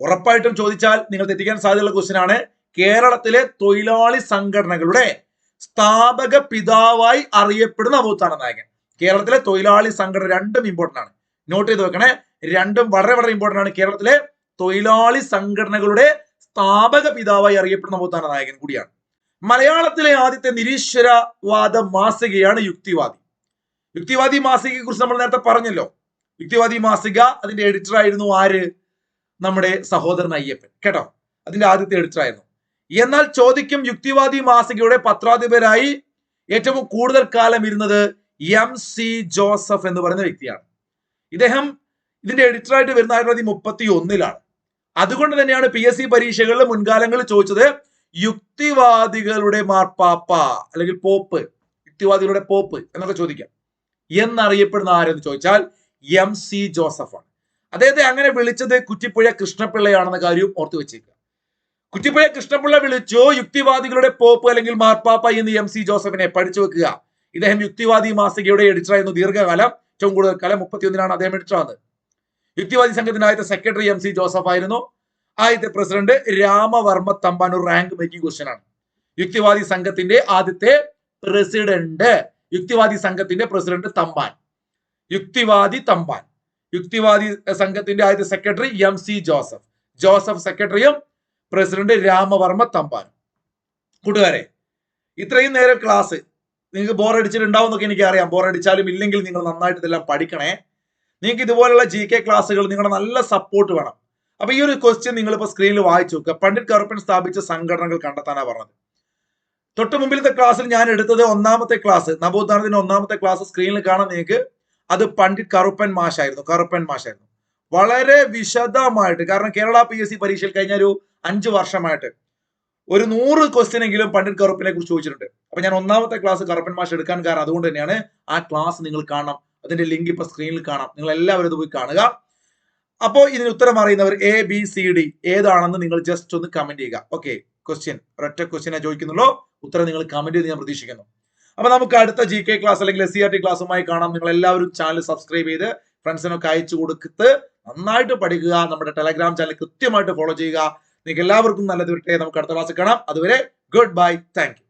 ഉറപ്പായിട്ടും ചോദിച്ചാൽ നിങ്ങൾ തെറ്റിക്കാൻ സാധ്യതയുള്ള ക്വസ്റ്റ്യൻ ആണ്. കേരളത്തിലെ തൊഴിലാളി സംഘടനകളുടെ സ്ഥാപക പിതാവായി അറിയപ്പെടുന്ന നവോത്ഥാന നായകൻ. കേരളത്തിലെ തൊഴിലാളി സംഘടന രണ്ടും ഇമ്പോർട്ടന്റ് ആണ്. നോട്ട് ചെയ്ത് വെക്കണേ. രണ്ടും വളരെ വളരെ ഇമ്പോർട്ടന്റ് ആണ്. കേരളത്തിലെ തൊഴിലാളി സംഘടനകളുടെ സ്ഥാപക പിതാവായി അറിയപ്പെടുന്ന ഭൂത്താന നായകൻ കൂടിയാണ്. മലയാളത്തിലെ ആദ്യത്തെ നിരീശ്വരവാദ മാസികയാണ് യുക്തിവാദി. യുക്തിവാദി മാസികയെ കുറിച്ച് നമ്മൾ നേരത്തെ പറഞ്ഞല്ലോ. യുക്തിവാദി മാസിക അതിന്റെ എഡിറ്റർ ആയിരുന്നു ആര്? നമ്മുടെ സഹോദരൻ അയ്യപ്പൻ. കേട്ടോ? അതിന്റെ ആദ്യത്തെ എഡിറ്റർ ആയിരുന്നു. എന്നാൽ ചോദിക്കും യുക്തിവാദി മാസികയുടെ പത്രാധിപരായി ഏറ്റവും കൂടുതൽ കാലം ഇരുന്നത് എം സി ജോസഫ് എന്ന് പറയുന്ന വ്യക്തിയാണ്. ഇദ്ദേഹം ഇതിന്റെ എഡിറ്ററായിട്ട് വരുന്ന ആയിരത്തി തൊള്ളായിരത്തി മുപ്പത്തി ഒന്നിലാണ് അതുകൊണ്ട് തന്നെയാണ് പി എസ് സി പരീക്ഷകളിൽ മുൻകാലങ്ങളിൽ ചോദിച്ചത് യുക്തിവാദികളുടെ മാർപ്പാപ്പ അല്ലെങ്കിൽ പോപ്പ് യുക്തിവാദികളുടെ പോപ്പ് എന്നൊക്കെ ചോദിക്കാം. എന്നറിയപ്പെടുന്ന ആരെന്ന് ചോദിച്ചാൽ എം സി ജോസഫാണ്. അദ്ദേഹത്തെ അങ്ങനെ വിളിച്ചത് കുറ്റിപ്പുഴ കൃഷ്ണപിള്ളയാണെന്ന കാര്യവും ഓർത്തു വെച്ചേക്കുക. കുറ്റിപ്പുഴ കൃഷ്ണപിള്ള വിളിച്ചോ യുക്തിവാദികളുടെ പോപ്പ് അല്ലെങ്കിൽ മാർപ്പാപ്പ എന്ന് എം സി ജോസഫിനെ പഠിച്ചു വെക്കുക. ഇദ്ദേഹം യുക്തിവാദി മാസികയുടെ എഡിറ്ററായിരുന്നു ദീർഘകാലം. ഏറ്റവും കൂടുതൽ കാലം മുപ്പത്തിയൊന്നിനാണ് അദ്ദേഹം എടുത്തത് യുക്തിവാദി സംഘത്തിന്റെ ആദ്യത്തെ സെക്രട്ടറി എം സി ജോസഫ് ആയിരുന്നു. ആദ്യത്തെ പ്രസിഡന്റ് രാമവർമ്മ തമ്പാൻ ഒരു റാങ്ക് മേക്കിംഗ് ക്വസ്റ്റ്യൻ ആണ്. യുക്തിവാദി സംഘത്തിന്റെ ആദ്യത്തെ പ്രസിഡന്റ് യുക്തിവാദി സംഘത്തിന്റെ പ്രസിഡന്റ് തമ്പാൻ. യുക്തിവാദി തമ്പാൻ. യുക്തിവാദി സംഘത്തിന്റെ ആദ്യത്തെ secretary M C Joseph. Joseph സെക്രട്ടറിയും പ്രസിഡന്റ് രാമവർമ്മ തമ്പാനും. കൂട്ടുകാരെ ഇത്രയും നേരം ക്ലാസ് നിങ്ങൾക്ക് ബോർ അടിച്ചിട്ടുണ്ടാവും എന്നൊക്കെ എനിക്ക് അറിയാം ബോർ അടിച്ചാലും ഇല്ലെങ്കിൽ നിങ്ങൾ നന്നായിട്ട് ഇതെല്ലാം പഠിക്കണേ. നിങ്ങൾക്ക് ഇതുപോലുള്ള ജി കെ ക്ലാസ്സുകൾ നിങ്ങളുടെ നല്ല സപ്പോർട്ട് വേണം. അപ്പൊ ഈ ഒരു ക്വസ്റ്റ്യൻ നിങ്ങൾ ഇപ്പൊ സ്ക്രീനിൽ വായിച്ചു നോക്കുക പണ്ഡിറ്റ് കറുപ്പൻ സ്ഥാപിച്ച സംഘടനകൾ കണ്ടെത്താനാണ് പറഞ്ഞത്. തൊട്ട് മുമ്പിലത്തെ ക്ലാസ്സിൽ ഞാൻ എടുത്തത് ഒന്നാമത്തെ ക്ലാസ് നവോത്ഥാനത്തിന്റെ ഒന്നാമത്തെ ക്ലാസ് സ്ക്രീനിൽ കാണാൻ നിങ്ങൾക്ക്. അത് പണ്ഡിറ്റ് കറുപ്പൻ മാഷായിരുന്നു. കറുപ്പൻ മാഷായിരുന്നു. വളരെ വിശദമായിട്ട് കാരണം കേരള പി എസ് സി പരീക്ഷയിൽ കഴിഞ്ഞ ഒരു അഞ്ച് വർഷമായിട്ട് ഒരു നൂറ് ക്വസ്റ്റ്യൻ എങ്കിലും പണ്ഡിറ്റ് കറുപ്പിനെ കുറിച്ച് ചോദിച്ചിട്ടുണ്ട്. അപ്പൊ ഞാൻ ഒന്നാമത്തെ ക്ലാസ് കറുപ്പൻ മാഷ് എടുക്കാൻ കാരണം അതുകൊണ്ട് തന്നെയാണ് ആ ക്ലാസ് നിങ്ങൾ കാണണം. അതിന്റെ ലിങ്ക് ഇപ്പൊ സ്ക്രീനിൽ കാണാം. നിങ്ങൾ എല്ലാവരും ഇത് പോയി കാണുക. അപ്പോൾ ഇതിന് ഉത്തരം അറിയുന്നവർ എ ബി സി ഡി ഏതാണെന്ന് നിങ്ങൾ ജസ്റ്റ് ഒന്ന് കമന്റ് ചെയ്യുക. ഓക്കെ ക്വസ്റ്റ്യൻ ഒരൊറ്റ ക്വസ്റ്റ്യനെ ചോദിക്കുന്നുള്ളൂ. ഉത്തരം നിങ്ങൾ കമന്റ് ചെയ്ത് ഞാൻ പ്രതീക്ഷിക്കുന്നു. അപ്പൊ നമുക്ക് അടുത്ത ജി കെ ക്ലാസ് അല്ലെങ്കിൽ എസ് സി ആർ ടി ക്ലാസ്സുമായി കാണാം. നിങ്ങൾ എല്ലാവരും ചാനൽ സബ്സ്ക്രൈബ് ചെയ്ത് ഫ്രണ്ട്സിനൊക്കെ അയച്ചു കൊടുത്ത് നന്നായിട്ട് പഠിക്കുക. നമ്മുടെ ടെലഗ്രാം ചാനൽ കൃത്യമായിട്ട് ഫോളോ ചെയ്യുക. നിങ്ങൾക്ക് എല്ലാവർക്കും നല്ലത് വരട്ടെ. നമുക്ക് അടുത്ത ക്ലാസ് കാണാം. അതുവരെ ഗുഡ് ബൈ. താങ്ക്